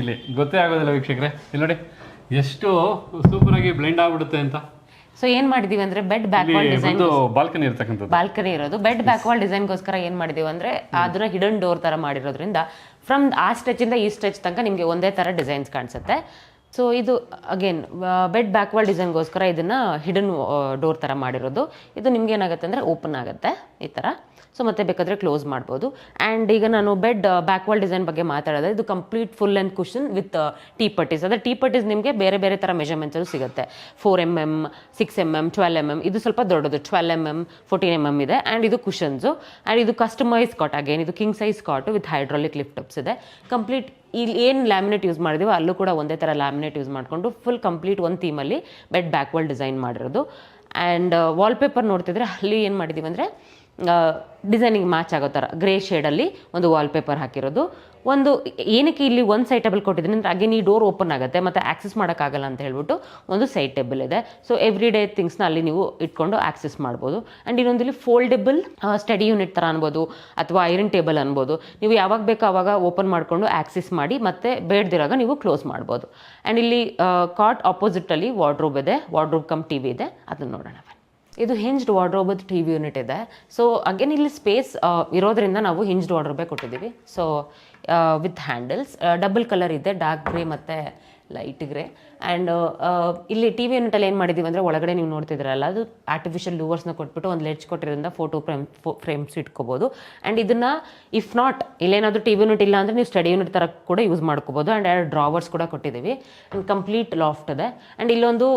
ಇಲ್ಲಿ ಗೊತ್ತೇ ಆಗೋದಿಲ್ಲ ವೀಕ್ಷಕರೇ. ಇಲ್ಲಿ ನೋಡಿ ಎಷ್ಟು ಆಗಿ ಬ್ಲೆಂಡ್ ಆಗ್ಬಿಡುತ್ತೆ ಅಂತ. ಸೊ ಏನ್ ಮಾಡಿದೀವಿ ಅಂದ್ರೆ bed back wall design balcony ಇರತಕ್ಕಂಥದ್ದು. ಬಾಲ್ಕನಿ ಇರೋದು. ಬೆಡ್ ಬ್ಯಾಕ್ ಬ್ಯಾಕ್ವಾಲ್ ಡಿಸೈನ್ಗೋಸ್ಕರ ಏನ್ ಮಾಡಿದೀವಿ ಅಂದ್ರೆ ಅದನ್ನ ಹಿಡನ್ ಡೋರ್ ತರ ಮಾಡಿರೋದ್ರಿಂದ ಫ್ರಮ್ ಆ ಸ್ಟೆಚ್ ಇಂದ ಈ ಸ್ಟೆಚ್ ತನಕ ನಿಮಗೆ ಒಂದೇ ತರ ಡಿಸೈನ್ಸ್ ಕಾಣಿಸುತ್ತೆ. ಸೊ ಇದು ಅಗೇನ್ ಬೆಡ್ ಬ್ಯಾಕ್ವರ್ಡ್ ಡಿಸೈನ್ಗೋಸ್ಕರ ಇದನ್ನು ಹಿಡನ್ ಡೋರ್ ಥರ ಮಾಡಿರೋದು. ಇದು ನಿಮ್ಗೆ ಏನಾಗುತ್ತೆ ಅಂದ್ರೆ ಓಪನ್ ಆಗುತ್ತೆ, ಈ ಥರ ಸೊ ಮತ್ತೆ ಬೇಕಾದರೆ ಕ್ಲೋಸ್ ಮಾಡ್ಬೋದು. ಆ್ಯಂಡ್ ಈಗ ನಾನು ಬೆಡ್ ಬ್ಯಾಕ್ವರ್ಡ್ ಡಿಸೈನ್ ಬಗ್ಗೆ ಮಾತಾಡೋದು. ಇದು complete full and cushion with T ಪಟ್ಟೀಸ್ ಅಂದರೆ ಟೀ ಪಟ್ಟೀಸ್ ನಿಮಗೆ ಬೇರೆ ಬೇರೆ ಥರ ಮೆಷರ್ಮೆಂಟ್ಸಲ್ಲೂ ಸಿಗುತ್ತೆ. Four M M six M M twelve M M ಇದು ಸ್ವಲ್ಪ ದೊಡ್ಡದು. Twelve M M fourteen M M ಇದೆ. ಆ್ಯಂಡ್ ಇದು ಕುಷನ್ಸು ಆ್ಯಂಡ್ ಇದು ಕಸ್ಟಮೈಸ್ ಕಾಟ್ ಅಗೇನ್ ಇದು king size cot with hydraulic lift ups ಇದೆ. ಕಂಪ್ಲೀಟ್ ಇಲ್ಲಿ ಏನು ಲ್ಯಾಮಿನೇಟ್ ಯೂಸ್ ಮಾಡಿದೀವೋ ಅಲ್ಲೂ ಕೂಡ ಒಂದೇ ಥರ ಲ್ಯಾಮಿನೇಟ್ ಯೂಸ್ ಮಾಡಿಕೊಂಡು ಫುಲ್ ಕಂಪ್ಲೀಟ್ ಒಂದು ಥೀಮಲ್ಲಿ ಬೆಡ್ ಬ್ಯಾಕ್ವರ್ಡ್ ಡಿಸೈನ್ ಮಾಡಿರೋದು. ಆ್ಯಂಡ್ ವಾಲ್ಪೇಪರ್ ನೋಡ್ತಿದ್ರೆ ಅಲ್ಲಿ ಏನು ಮಾಡಿದ್ದೀವಿ ಅಂದರೆ ಡಿಸೈನಿಗೆ ಮ್ಯಾಚ್ ಆಗೋ ಥರ ಗ್ರೇ ಶೇಡಲ್ಲಿ ಒಂದು ವಾಲ್ಪೇಪರ್ ಹಾಕಿರೋದು. ಒಂದು ಏನಕ್ಕೆ ಇಲ್ಲಿ ಒಂದು ಸೈಡ್ ಟೇಬಲ್ ಕೊಟ್ಟಿದ್ದೀನಿ ಅಂದರೆ ಅಗೇನ್ ಈ ಡೋರ್ ಓಪನ್ ಆಗುತ್ತೆ, ಮತ್ತು ಆಕ್ಸೆಸ್ ಮಾಡೋಕ್ಕಾಗಲ್ಲ ಅಂತ ಹೇಳ್ಬಿಟ್ಟು ಒಂದು ಸೈಡ್ ಟೇಬಲ್ ಇದೆ. ಸೊ ಎವ್ರಿ ಡೇ ಥಿಂಗ್ಸ್ನ ಅಲ್ಲಿ ನೀವು ಇಟ್ಕೊಂಡು ಆಕ್ಸೆಸ್ ಮಾಡ್ಬೋದು. ಆ್ಯಂಡ್ ಇನ್ನೊಂದಿಲ್ಲಿ ಫೋಲ್ಡೆಬಲ್ ಸ್ಟಡಿ ಯೂನಿಟ್ ಥರ ಅನ್ಬೋದು, ಅಥವಾ ಐರನ್ ಟೇಬಲ್ ಅನ್ಬೋದು. ನೀವು ಯಾವಾಗ ಬೇಕೋ ಆವಾಗ ಓಪನ್ ಮಾಡಿಕೊಂಡು ಆಕ್ಸೆಸ್ ಮಾಡಿ, ಮತ್ತೆ ಬೇಡ್ದಿರಾಗ ನೀವು ಕ್ಲೋಸ್ ಮಾಡ್ಬೋದು. ಆ್ಯಂಡ್ ಇಲ್ಲಿ ಕಾಟ್ ಆಪೋಸಿಟಲ್ಲಿ ವಾರ್ಡ್ರೋಬ್ ಇದೆ ವಾರ್ಡ್ರೋಬ್ ಕಮ್ ಟಿ ವಿ ಇದೆ. ಅದನ್ನು ನೋಡೋಣ. ಇದು hinged wardrobe T V unit ಇದೆ. ಸೊ ಅಗೇನ್ ಇಲ್ಲಿ ಸ್ಪೇಸ್ ಇರೋದ್ರಿಂದ ನಾವು ಹಿಂಜ್ಡ್ ವಾರ್ಡ್ರೋಬೇ ಕೊಟ್ಟಿದ್ದೀವಿ. So with handles double colour ಇದೆ ಡಾರ್ಕ್ ಗ್ರೇ ಮತ್ತು ಲೈಟ್ ಗ್ರೇ ಆ್ಯಂಡ್ ಇಲ್ಲಿ ಟಿ ವಿ ಯೂನಿಟಲ್ಲಿ ಏನು ಮಾಡಿದ್ದೀವಿ ಅಂದರೆ ಒಳಗಡೆ ನೀವು ನೋಡ್ತಿದ್ದೀರಲ್ಲ, ಅದು ಆರ್ಟಿಫಿಷಿಯಲ್ ಲೂವರ್ಸ್ನ ಕೊಟ್ಬಿಟ್ಟು ಒಂದು ಲೆಡ್ಜ್ ಕೊಟ್ಟಿರೋದ್ರಿಂದ ಫೋಟೋ ಫ್ರೇಮ್ ಫ್ರೇಮ್ಸ್ ಇಟ್ಕೋಬೋದು. ಆ್ಯಂಡ್ ಇದನ್ನು ಇಫ್ ನಾಟ್ ಇಲ್ಲೇನಾದರೂ ಟಿ ವಿ ಯೂನಿಟ್ ಇಲ್ಲ ಅಂದರೆ ನೀವು ಸ್ಟಡಿ ಯೂನಿಟ್ ಥರ ಕೂಡ ಯೂಸ್ ಮಾಡ್ಕೋಬೋದು. ಆ್ಯಂಡ್ ಎರಡು ಡ್ರಾವರ್ಸ್ ಕೂಡ ಕೊಟ್ಟಿದ್ದೀವಿ. ಆ್ಯಂಡ್ ಕಂಪ್ಲೀಟ್ ಲಾಫ್ಟ್ ಇದೆ. ಆ್ಯಂಡ್ ಇಲ್ಲೊಂದು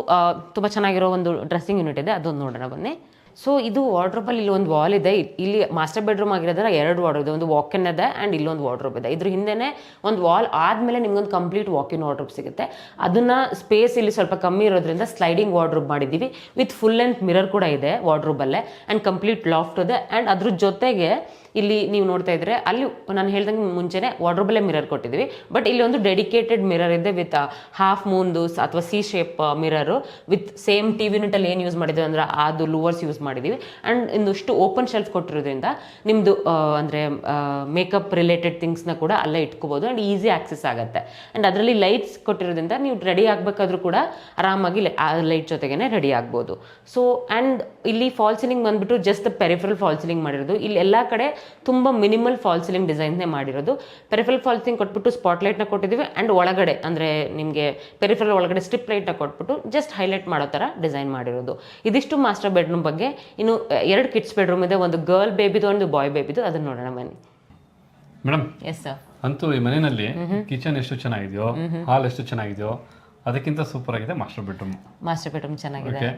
ತುಂಬ ಚೆನ್ನಾಗಿರೋ ಒಂದು ಡ್ರೆಸ್ಸಿಂಗ್ ಯೂನಿಟ್ ಇದೆ. ಅದೊಂದು ನೋಡೋಣ ಬನ್ನಿ. ಸೊ ಇದು ವಾರ್ಡ್ರೋಬಲ್ಲಿ ಇಲ್ಲಿ ಒಂದು ವಾಲ್ ಇದೆ. ಇಲ್ಲಿ ಮಾಸ್ಟರ್ ಬೆಡ್ರೂಮ್ ಆಗಿರೋದ್ರೆ ಎರಡು ವಾರ್ಡ್ರೋಬ್ ಇದೆ. ಒಂದು ವಾಕ್ ಇನ್ ಇದೆ ಆ್ಯಂಡ್ ಇಲ್ಲೊಂದು ವಾರ್ಡ್ರೋಬ್ ಇದೆ. ಇದ್ರ ಹಿಂದೆನೇ ಒಂದು ವಾಲ್ ಆದಮೇಲೆ ನಿಮ್ಗೊಂದು ಕಂಪ್ಲೀಟ್ ವಾಕ್ ಇನ್ ವಾರ್ಡ್ರೋಬ್ ಸಿಗುತ್ತೆ. ಅದನ್ನ ಸ್ಪೇಸ್ ಇಲ್ಲಿ ಸ್ವಲ್ಪ ಕಮ್ಮಿ ಇರೋದ್ರಿಂದ ಸ್ಲೈಡಿಂಗ್ ವಾರ್ಡ್ರೋಬ್ ಮಾಡಿದ್ದೀವಿ. ವಿತ್ ಫುಲ್ ಲೆಂತ್ ಮಿರರ್ ಕೂಡ ಇದೆ ವಾರ್ಡ್ರೋಬಲ್ಲೇ ಆ್ಯಂಡ್ ಕಂಪ್ಲೀಟ್ ಲಾಫ್ಟ್ ಇದೆ. ಆ್ಯಂಡ್ ಅದ್ರ ಜೊತೆಗೆ ಇಲ್ಲಿ ನೀವು ನೋಡ್ತಾ ಇದ್ರೆ ಅಲ್ಲಿ ನಾನು ಹೇಳ್ದಂಗೆ ಮುಂಚೆನೆ ವಾರ್ಡ್ರೋಬಲ್ಲೇ ಮಿರರ್ ಕೊಟ್ಟಿದ್ವಿ. ಬಟ್ ಇಲ್ಲಿ ಒಂದು ಡೆಡಿಕೇಟೆಡ್ ಮಿರರ್ ಇದೆ ವಿತ್ ಹಾಫ್ ಮೂನ್ದು ಅಥವಾ C shape mirror with same T ಯೂನಿಟಲ್ಲಿ ಏನು ಯೂಸ್ ಮಾಡಿದ್ವಿ ಅಂದ್ರೆ ಅದು ಲೂವರ್ಸ್ ಯೂಸ್ ಮಾಡಿದ್ದೀವಿ ಆ್ಯಂಡ್ ಇಂದಷ್ಟು ಓಪನ್ ಶೆಲ್ಫ್ ಕೊಟ್ಟಿರೋದ್ರಿಂದ ನಿಮ್ಮದು ಅಂದರೆ ಮೇಕಪ್ ರಿಲೇಟೆಡ್ ಥಿಂಗ್ಸ್ನ ಕೂಡ ಅಲ್ಲೇ ಇಟ್ಕೋಬೋದು ಆ್ಯಂಡ್ ಈಸಿ ಆಕ್ಸೆಸ್ ಆಗುತ್ತೆ. ಆ್ಯಂಡ್ ಅದರಲ್ಲಿ ಲೈಟ್ಸ್ ಕೊಟ್ಟಿರೋದ್ರಿಂದ ನೀವು ರೆಡಿ ಆಗಬೇಕಾದ್ರೂ ಕೂಡ ಆರಾಮಾಗಿ ಲೈಟ್ ಜೊತೆಗೇನೆ ರೆಡಿ ಆಗ್ಬೋದು. ಸೊ ಆ್ಯಂಡ್ ಇಲ್ಲಿ ಫಾಲ್ ಸೀಲಿಂಗ್ ಬಂದ್ಬಿಟ್ಟು ಜಸ್ಟ್ ಪೆರಿಫರಲ್ ಫಾಲ್ ಸೀಲಿಂಗ್ ಮಾಡಿರೋದು. ಇಲ್ಲಿ ಎಲ್ಲ ಕಡೆ ತುಂಬ ಮಿನಿಮಲ್ ಫಾಲ್ ಸೀಲಿಂಗ್ ಡಿಸೈನ್ನೇ ಮಾಡಿರೋದು. ಪೆರಿಫಲ್ ಫಾಲ್ಸಿಂಗ್ ಕೊಟ್ಬಿಟ್ಟು ಸ್ಪಾಟ್ ಲೈಟ್ನ ಕೊಟ್ಟಿದ್ದೀವಿ. ಆ್ಯಂಡ್ ಒಳಗಡೆ ಅಂದರೆ ನಿಮಗೆ ಪೆರಿಫಲ್ ಒಳಗಡೆ ಸ್ಟ್ರಿಪ್ ಲೈಟ್ನ ಕೊಟ್ಬಿಟ್ಟು ಜಸ್ಟ್ ಹೈಲೈಟ್ ಮಾಡೋ ಥರ ಡಿಸೈನ್ ಮಾಡಿರೋದು. ಇದಿಷ್ಟು ಮಾಸ್ಟರ್ ಬೆಡ್ರೂಮ್ ಬಗ್ಗೆ. ಇನ್ನು ಎರಡು ಕಿಡ್ಸ್ ಬೆಡ್ರೂಮ್ ಇದೆ. ಒಂದು ಗರ್ಲ್ ಬೇಬಿದು ಒಂದು ಬಾಯ್ ಬೇಬಿದು ಅದನ್ನ ನೋಡೋಣ ಬನ್ನಿ. ಮೇಡಮ್ ಎಸ್ ಸರ್ ಅಂತೂ ಈ ಮನೆಯಲ್ಲಿ ಕಿಚನ್ ಎಷ್ಟು ಚೆನ್ನಾಗಿದೆಯೋ ಹಾಲ್ ಎಷ್ಟು ಚೆನ್ನಾಗಿದೆಯೋ ಅದಕ್ಕಿಂತ ಸೂಪರ್ ಆಗಿದೆ ಮಾಸ್ಟರ್ ಬೆಡ್ರೂಮ್ ಮಾಸ್ಟರ್ ಬೆಡ್ರೂಮ್ ಚೆನ್ನಾಗಿದೆ. ಓಕೆ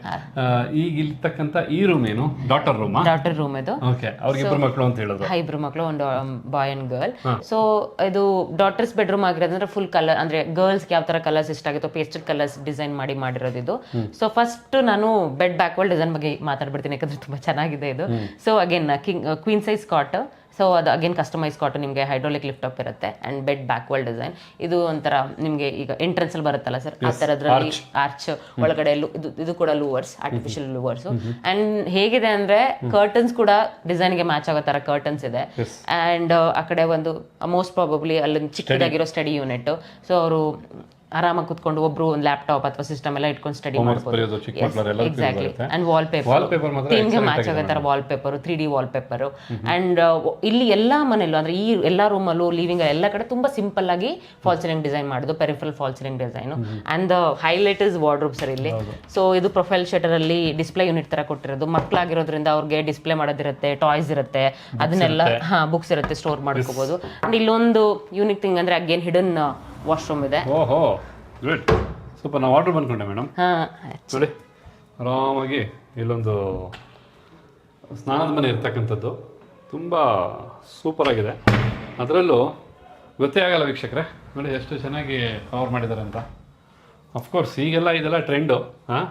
ಈಗ ಇಲ್ತಕ್ಕಂತ ಈ ರೂಮ್ ಏನು? ಡಾಟರ್ ರೂಮ್ ಡಾಟರ್ ರೂಮ್ ಇದು. ಓಕೆ ಅವ್ರಿಗಿಬ್ರು ಮಕ್ಕಳು ಅಂತ ಹೇಳಿದ್ರು ಇಬ್ರು ಮಕ್ಕಳು ಒಂದು ಬಾಯ್ ಅಂಡ್ ಗರ್ಲ್ ಸೊ ಇದು ಡಾಟರ್ಸ್ ಬೆಡ್ರೂಮ್ ಆಗಿರೋದಂದ್ರೆ ಫುಲ್ ಕಲರ್ ಅಂದ್ರೆ ಗರ್ಲ್ಸ್ ಯಾವ ತರ ಕಲರ್ಸ್ ಇಷ್ಟ ಆಗುತ್ತೋ ಪೇಸ್ಟಲ್ ಕಲರ್ಸ್ ಡಿಸೈನ್ ಮಾಡಿ ಮಾಡಿರೋದು ಇದು. ಸೊ ಫಸ್ಟ್ ನಾನು ಬೆಡ್ ಬ್ಯಾಕ್ವರ್ಡ್ ಡಿಸೈನ್ ಬಗ್ಗೆ ಮಾತಾಡ್ಬಿಡ್ತೀನಿ ಯಾಕಂದ್ರೆ ತುಂಬಾ ಚೆನ್ನಾಗಿದೆ ಇದು. So again king queen size cot so ಅದು ಅಗೇನ್ ಕಸ್ಟಮೈಸ್ ಕಾಟ್ ನಿಮಗೆ ಹೈಡ್ರೋಲಿಕ್ ಲಿಫ್ಟ್ ಅಪ್ ಇರುತ್ತೆ ಅಂಡ್ ಬೆಡ್ ಬ್ಯಾಕ್ವರ್ಡ್ ಡಿಸೈನ್ ಇದು ಒಂಥರ ನಿಮಗೆ ಈಗ ಎಂಟ್ರೆನ್ಸ್ ಅಲ್ಲಿ ಬರುತ್ತಲ್ಲ ಸರ್ ಆ ಥರದ್ರಲ್ಲಿ ಆರ್ಚ್ ಒಳಗಡೆ ಇದು ಇದು ಕೂಡ ಲೂವರ್ಸ್ ಆರ್ಟಿಫಿಷಿಯಲ್ ಲೂವರ್ಸ್ ಅಂಡ್ ಹೇಗಿದೆ ಅಂದ್ರೆ ಕರ್ಟನ್ಸ್ ಕೂಡ ಡಿಸೈನ್ಗೆ ಮ್ಯಾಚ್ ಆಗೋ ತರ ಕರ್ಟನ್ಸ್ ಇದೆ. ಅಂಡ್ ಆ ಕಡೆ ಒಂದು ಮೋಸ್ಟ್ ಪ್ರಾಬಬ್ಲಿ ಅಲ್ಲಿ ಚಿಕ್ಕದಾಗಿರೋ ಸ್ಟಡಿ ಯೂನಿಟ್ ಸೊ ಅವರು ಆರಾಮಾಗಿ ಕುತ್ಕೊಂಡು ಒಬ್ರು ಒಂದು ಲ್ಯಾಪ್ಟಾಪ್ ಅಥವಾ ಸಿಸ್ಟಮ್ ಎಲ್ಲ ಇಟ್ಕೊಂಡು ಸ್ಟಡಿ ಮಾಡ್ಬೋದು. Exactly and wall paper match ಆಗೋ ಥರ wall paper three D wall paper and ಇಲ್ಲಿ ಎಲ್ಲಾ ಮನೆಯಲ್ಲೂ ಅಂದ್ರೆ ಈ ಎಲ್ಲಾ ರೂಮಲ್ಲೂ ಲಿವಿಂಗ್ ಎಲ್ಲ ಕಡೆ ತುಂಬಾ ಸಿಂಪಲ್ ಆಗಿ ಫಾಲ್ ಸೀಲಿಂಗ್ ಡಿಸೈನ್ ಮಾಡೋದು peripheral fall ceiling design and the highlight is wardrobe sir ಇಲ್ಲಿ. ಸೊ ಇದು ಪ್ರೊಫೈಲ್ ಶಟರ್ ಅಲ್ಲಿ ಡಿಸ್ಪ್ಲೇ ಯೂನಿಟ್ ತರ ಕೊಟ್ಟಿರೋದು. ಮಕ್ಕಳಾಗಿರೋದ್ರಿಂದ ಅವ್ರಿಗೆ ಡಿಸ್ಪ್ಲೇ ಮಾಡೋದಿರುತ್ತೆ ಟಾಯ್ಸ್ ಇರುತ್ತೆ ಅದನ್ನೆಲ್ಲ ಹಾ ಬುಕ್ಸ್ ಇರುತ್ತೆ ಸ್ಟೋರ್ ಮಾಡ್ಕೋಬಹುದು ಅಂಡ್ ಇಲ್ಲೊಂದು ಯೂನಿಕ್ ಥಿಂಗ್ ಅಂದ್ರೆ ಅಗೇನ್ ಹಿಡನ್ ವಾಶ್ರೂಮ್ ಇದೆ. ಓಹೋ ಗುಡ್ ಸ್ವಲ್ಪ ನಾವು ಆರ್ಡರ್ ಬಂದ್ಕೊಂಡೆ ಮೇಡಮ್ ಹಾಂ ನೋಡಿ ಆರಾಮಾಗಿ ಇಲ್ಲೊಂದು ಸ್ನಾನದ ಮನೆ ಇರ್ತಕ್ಕಂಥದ್ದು. ತುಂಬ ಸೂಪರ್ ಆಗಿದೆ. ಅದರಲ್ಲೂ ಗೊತ್ತೇ ಆಗಲ್ಲ ವೀಕ್ಷಕರೇ. ನೋಡಿ ಎಷ್ಟು ಚೆನ್ನಾಗಿ ಕವರ್ ಮಾಡಿದ್ದಾರೆ ಅಂತ. ಅಫ್ಕೋರ್ಸ್ ಈಗೆಲ್ಲ ಇದೆಲ್ಲ ಟ್ರೆಂಡು ಹಾಂ?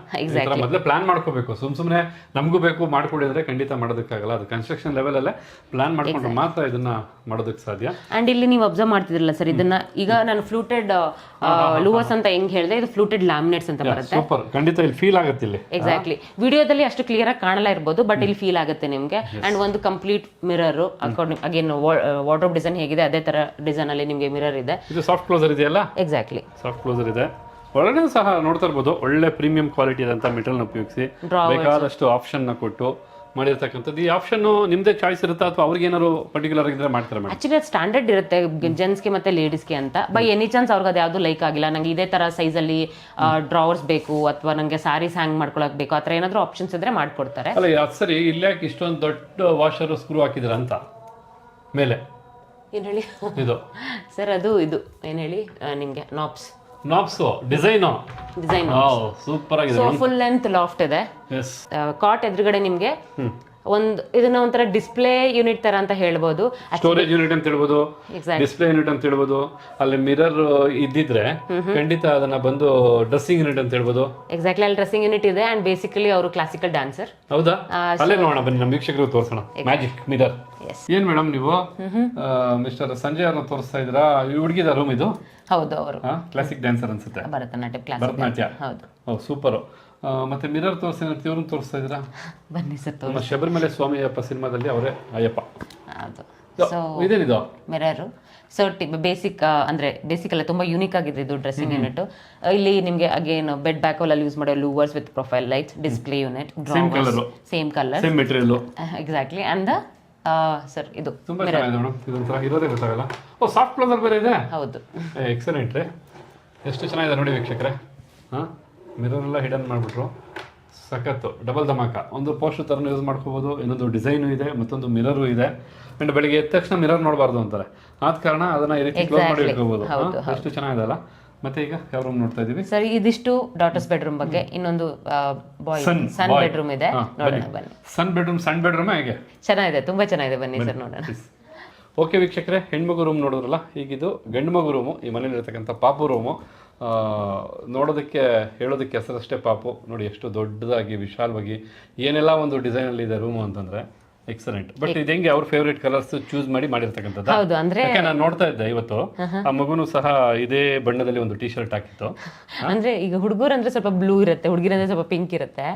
ಮೊದಲೇ ಪ್ಲಾನ್ ಮಾಡ್ಕೋಬೇಕು. ಸುಮ್ ಸುಮ್ಮನೆ ನಮಗೂ ಬೇಕು ಮಾಡ್ಕೊಡಿ ಅಂದ್ರೆ ಖಂಡಿತ ಮಾಡೋದಕ್ಕಾಗಲ್ಲ. ಅದು ಕನ್ಸ್ಟ್ರಕ್ಷನ್ ಲೆವೆಲಲ್ಲೇ ಪ್ಲಾನ್ ಮಾಡ್ಕೊಂಡ್ರೆ ಮಾತ್ರ ಇದನ್ನ ಮಾಡೋದಕ್ಕೆ ಸಾಧ್ಯ. ಅಂಡ್ ಇಲ್ಲಿ ನೀವು ಅಬ್ಸರ್ವ್ ಮಾಡ್ತಿದ್ರಲ್ಲ ಸರ್ ಇದನ್ನ ಈಗ ನಾನು ಫ್ಲೂಟೆಡ್ ಲೂವಸ್ ಅಂತ ಹೆಂಗ್ ಹೇಳಿದೆ ಇದು ಫ್ಲೂಟೆಡ್ ಲ್ಯಾಮಿನೇಟ್ಸ್ ಅಂತ ಬರುತ್ತೆ. ಸೂಪರ್ ಖಂಡಿತ ಇಲ್ಲಿ ಫೀಲ್ ಆಗುತ್ತೆ ಇಲ್ಲಿ. ಎಕ್ಸಾಕ್ಟ್ಲಿ ವಿಡಿಯೋದಲ್ಲಿ ಅಷ್ಟು ಕ್ಲಿಯರ್ ಆಗಿ ಕಾಣಲ್ಲ ಇರ್ಬೋದು ಬಟ್ ಇಲ್ಲಿ ಫೀಲ್ ಆಗುತ್ತೆ ನಿಮ್ಗೆ. ಅಂಡ್ ಒಂದು complete mirror again wardrobe design ಹೇಗಿದೆ ಅದೇ ತರ ಡಿಸೈನ್ ಅಲ್ಲಿ ನಿಮ್ಗೆ ಮಿರರ್ ಇದೆ. ಇದು ಸಾಫ್ಟ್ ಕ್ಲೋಸರ್ ಇದೆಯಲ್ಲ? ಎಕ್ಸಾಕ್ಟ್ಲಿ ಸಾಫ್ಟ್ ಕ್ಲೋಸರ್ ಇದೆ. ಒಳಗಡೆ ಸಹ ನೋಡ್ತಾ ಇರ್ಬೋದು. ಒಳ್ಳೆ ಪ್ರೀಮಿಯಂ ಕ್ವಾಲಿಟಿ ಇದಂತ ಮೆಟಲ್ನ ಉಪಯೋಗಿಸಿ ಬೇಕಾದಷ್ಟು ಆಪ್ಷನ್ನ ಕೊಟ್ಟು ಮಾಡಿರ್ತಕ್ಕಂಥದ್ದು. ಈ ಆಪ್ಷನ್ ನಿಮ್ದೇ ಚಾಯ್ಸ್ ಇರುತ್ತಾ ಅಥವಾ ಅವ್ರಿಗೆ ಏನಾದ್ರು ಪರ್ಟಿಕ್ಯುಲರ್ ಆಗಿದ್ರೆ ಮಾಡ್ತಾರೆ ಮೇಡಮ್ ಆಕ್ಚುಲಿ ಅದು ಸ್ಟ್ಯಾಂಡರ್ಡ್ ಇರುತ್ತೆ. ಜೆಂಟ್ಸ್ಗೆ ಮತ್ತೆ ಲೇಡೀಸ್ಗೆ ಅಂತ. ಬೈ ಎನಿ ಚಾನ್ಸ್ ಅವ್ರಿಗೆ ಅದು ಯಾವುದು ಲೈಕ್ ಆಗಿಲ್ಲ. ನಂಗೆ ಇದೇ ತರ ಸೈಜಲ್ಲಿ ಅಲ್ಲಿ ಡ್ರಾವರ್ಸ್ ಬೇಕು ಅಥವಾ ನಂಗೆ ಸಾರೀಸ್ ಹ್ಯಾಂಗ್ ಮಾಡ್ಕೊಳಕ್ ಬೇಕು. ಆ ಥರ ಏನಾದ್ರು ಆಪ್ಷನ್ಸ್ ಇದ್ರೆ ಮಾಡ್ಕೊಡ್ತಾರೆ. ಅಲ್ಲ ಅದು ಸರಿ ಇಲ್ಲಾಕೆ ಇಷ್ಟೊಂದು ದೊಡ್ಡ ವಾಷರ್ ಸ್ಕ್ರೂ ಹಾಕಿದ್ರ ಅಂತ? ಮೇಲೆ. ಏನ್ ಹೇಳಿ? ಇದು. ಸರ್ ಅದು ಇದು. ಏನ್ ಹೇಳಿ? ನಿಮ್ಗೆ. Knobs knobs design design super ಆಗಿದೆ. ಸೊ ಫುಲ್ ಲೆಂತ್ ಲಾಫ್ಟ್ ಇದೆ. ಕಾಟ್ ಎದುರುಗಡೆ ನಿಮ್ಗೆ ಒಂದು ಇದನ್ನ ಒಂಥರ ಡಿಸ್ಪ್ಲೇ ಯೂನಿಟ್ ತರ ಅಂತ ಹೇಳ್ಬೋದು. ಸ್ಟೋರೇಜ್ ಯೂನಿಟ್ ಅಂತ ಹೇಳ್ಬೋದು. ಡಿಸ್ಪ್ಲೇ ಯೂನಿಟ್ ಅಂತ ಹೇಳ್ಬೋದು. ಅಲ್ಲಿ ಮಿರರ್ ಇದ್ದಿದ್ರೆ ಖಂಡಿತ ಅದನ್ನ ಬಂದು ಡ್ರೆಸ್ಸಿಂಗ್ ಯೂನಿಟ್ ಅಂತ ಹೇಳ್ಬೋದು. ಎಕ್ಸಾಕ್ಟ್ಲಿ ಅಲ್ಲಿ ಡ್ರೆಸ್ಸಿಂಗ್ ಯೂನಿಟ್ ಇದೆ ಅಂಡ್ ಬೇಸಿಕಲಿ ಅವರು ಕ್ಲಾಸಿಕಲ್ ಡ್ಯಾನ್ಸರ್ ಹೌದಾ? ಅಲ್ಲೇ ನೋಡೋಣ ಬನ್ನಿ ನಮ್ಮ ವೀಕ್ಷಕರಿಗೆ ತೋರಿಸೋಣ. Magic mirror. ಏನ್ ಮೇಡಮ್ ನೀವು? ಮಿಸ್ಟರ್ ಸಂಜಯ್ ಅವ್ರನ್ನ ತೋರಿಸ್ತಾ ಇದ್ದೀರಾ? ಈ ಹುಡುಗಿದ ರೂಮ್ ಇದು? ಹೌದು ಅವರು. ಕ್ಲಾಸಿಕ್ ಡ್ಯಾನ್ಸರ್ ಅನ್ಸುತ್ತೆ. ಭರತನಾಟ್ಯ ಭರತನಾಟ್ಯ. ಹೌದು. ಸೂಪರ್. ಮತ್ತೆ ಮಿರರ್ ತೋರಿಸಿ ಇವ್ರನ್ನ ತೋರಿಸ್ತಾ ಇದ್ದೀರಾ? ಬನ್ನಿ ಸರ್ ನಮ್ಮ ಶಬರಿಮಲೆ ಸ್ವಾಮಿ ಅಯ್ಯಪ್ಪ ಸಿನಿಮಾದಲ್ಲಿ ಅವರೇ ಅಯ್ಯಪ್ಪ. ಅದು ಇದು- ಸೊ ಇದೇನಿದು? ಮಿರರು. ಸೊ ಬೇಸಿಕ್ ಅಂದ್ರೆ ಬೇಸಿಕ್ ಅಲ್ಲ ತುಂಬಾ ಯೂನಿಕ್ ಆಗಿದೆ ಇದು ಡ್ರೆಸ್ಸಿಂಗ್ ಯೂನಿಟ್ ಇಲ್ಲಿ ನಿಮಗೆ ಅಗೇನ್ ಬೆಡ್ ಬ್ಯಾಕ್ ಅಲ್ಲಿ ಯೂಸ್ ಮಾಡೋ louvers with profile light display unit colour. Same colour same material exactly and sir ಇದು ತುಂಬಾ ಚೆನ್ನಾಗಿದೆ ಮೇಡಮ್ ಇದೊಂಥರ ಇರೋದೇ ಗೊತ್ತಾಗಲ್ಲ. ಓ ಸಾಫ್ಟ್ ಪ್ಲಾನರ್ ಬೇರೆ ಇದೆ? ಹೌದು. ಎಕ್ಸಲೆಂಟ್ ರೀ. ಎಷ್ಟು ಚೆನ್ನಾಗಿದೆ ನೋಡಿ ವೀಕ್ಷಕರೇ. ಹಾಂ? ಮಿರರ್ ಎಲ್ಲ ಹಿಡನ್ ಮಾಡಿಬಿಟ್ರು. ಸಖತ್ತು ಡಬಲ್ ಧಮಾಕ. ಒಂದು ಪೋಸ್ಟ್ ಥರನೂ ಯೂಸ್ ಮಾಡ್ಕೋಬೋದು ಇನ್ನೊಂದು ಡಿಸೈನು ಇದೆ ಮತ್ತೊಂದು ಮಿರರು ಇದೆ. ಆ್ಯಂಡ್ ಬೆಳಿಗ್ಗೆ ಎದ್ದ ತಕ್ಷಣ ಮಿರರ್ ನೋಡಬಾರ್ದು ಅಂತಾರೆ. ಆದ ಕಾರಣ ಅದನ್ನ ಈ ರೀತಿ ಕ್ಲೋಸ್ ಮಾಡಿ. ಇಟ್ಕೋಬೋದು. ಹಾಂ? ಚೆನ್ನಾಗಿದೆ ಅಲ್ಲ? ಮತ್ತೆ ಈಗ ಯಾವ ರೂಮ್ ನೋಡ್ತಾ ಇದೀವಿ? ಸರ್ ಇದಿಷ್ಟು ಡಾಟರ್ಸ್ ಬೆಡ್ರೂಮ್ ಬಗ್ಗೆ ಇನ್ನೊಂದು ಬಾಯ್ ಸನ್ ಬೆಡ್ರೂಮ್ ಇದೆ. ನೋಡೋಣ ಬನ್ನಿ. ಸನ್ ಬೆಡ್ರೂಮ್ ಸಣ್ಣ ಬೆಡ್ರೂಮ್ ಹೇಗೆ? ಚೆನ್ನಾಗಿದೆ ತುಂಬಾ ಚೆನ್ನಾಗಿದೆ. ಬನ್ನಿ ಸರ್ ನೋಡೋಣ. ಓಕೆ ವೀಕ್ಷಕರೇ ಹೆಣ್ಮಗು ರೂಮ್ ನೋಡಿದ್ರಲ್ಲ? ಈಗಿದು ಗಂಡು ಮಗು ರೂಮು ಈ ಮನೇಲಿ ಇರ್ತಕ್ಕಂಥ ಪಾಪು ರೂಮು ನೋಡೋದಕ್ಕೆ ಹೇಳೋದಕ್ಕೆ ಹೆಸರಷ್ಟೇ ಪಾಪು. ನೋಡಿ ಎಷ್ಟು ದೊಡ್ಡದಾಗಿ ವಿಶಾಲವಾಗಿ ಏನೆಲ್ಲ ಒಂದು ಡಿಸೈನಲ್ಲಿ ಇದೆ ರೂಮು ಅಂತಂದ್ರೆ ಎಕ್ಸಲೆಂಟ್ ಬಟ್ ಇದು ಹೆಂಗೆ ಅವ್ರ ಫೇವ್ರೇಟ್ ಕಲರ್ಸ್ ಚೂಸ್ ಮಾಡಿ ಮಾಡಿರ್ತಕ್ಕಂಥದ್ದು? ಹೌದು ಅಂದ್ರೆ ಯಾಕೆ ನಾನು ನೋಡ್ತಾ ಇದ್ದೆ ಇವತ್ತು. ಆ ಮಗುನು ಸಹ ಇದೇ ಬಣ್ಣದಲ್ಲಿ ಒಂದು ಟಿ ಶರ್ಟ್ ಹಾಕಿತ್ತು. ಅಂದ್ರೆ ಈಗ ಹುಡುಗರು ಅಂದ್ರೆ ಸ್ವಲ್ಪ ಬ್ಲೂ ಇರುತ್ತೆ ಹುಡುಗಿರಂದ್ರೆ ಸ್ವಲ್ಪ ಪಿಂಕ್ ಇರುತ್ತೆ.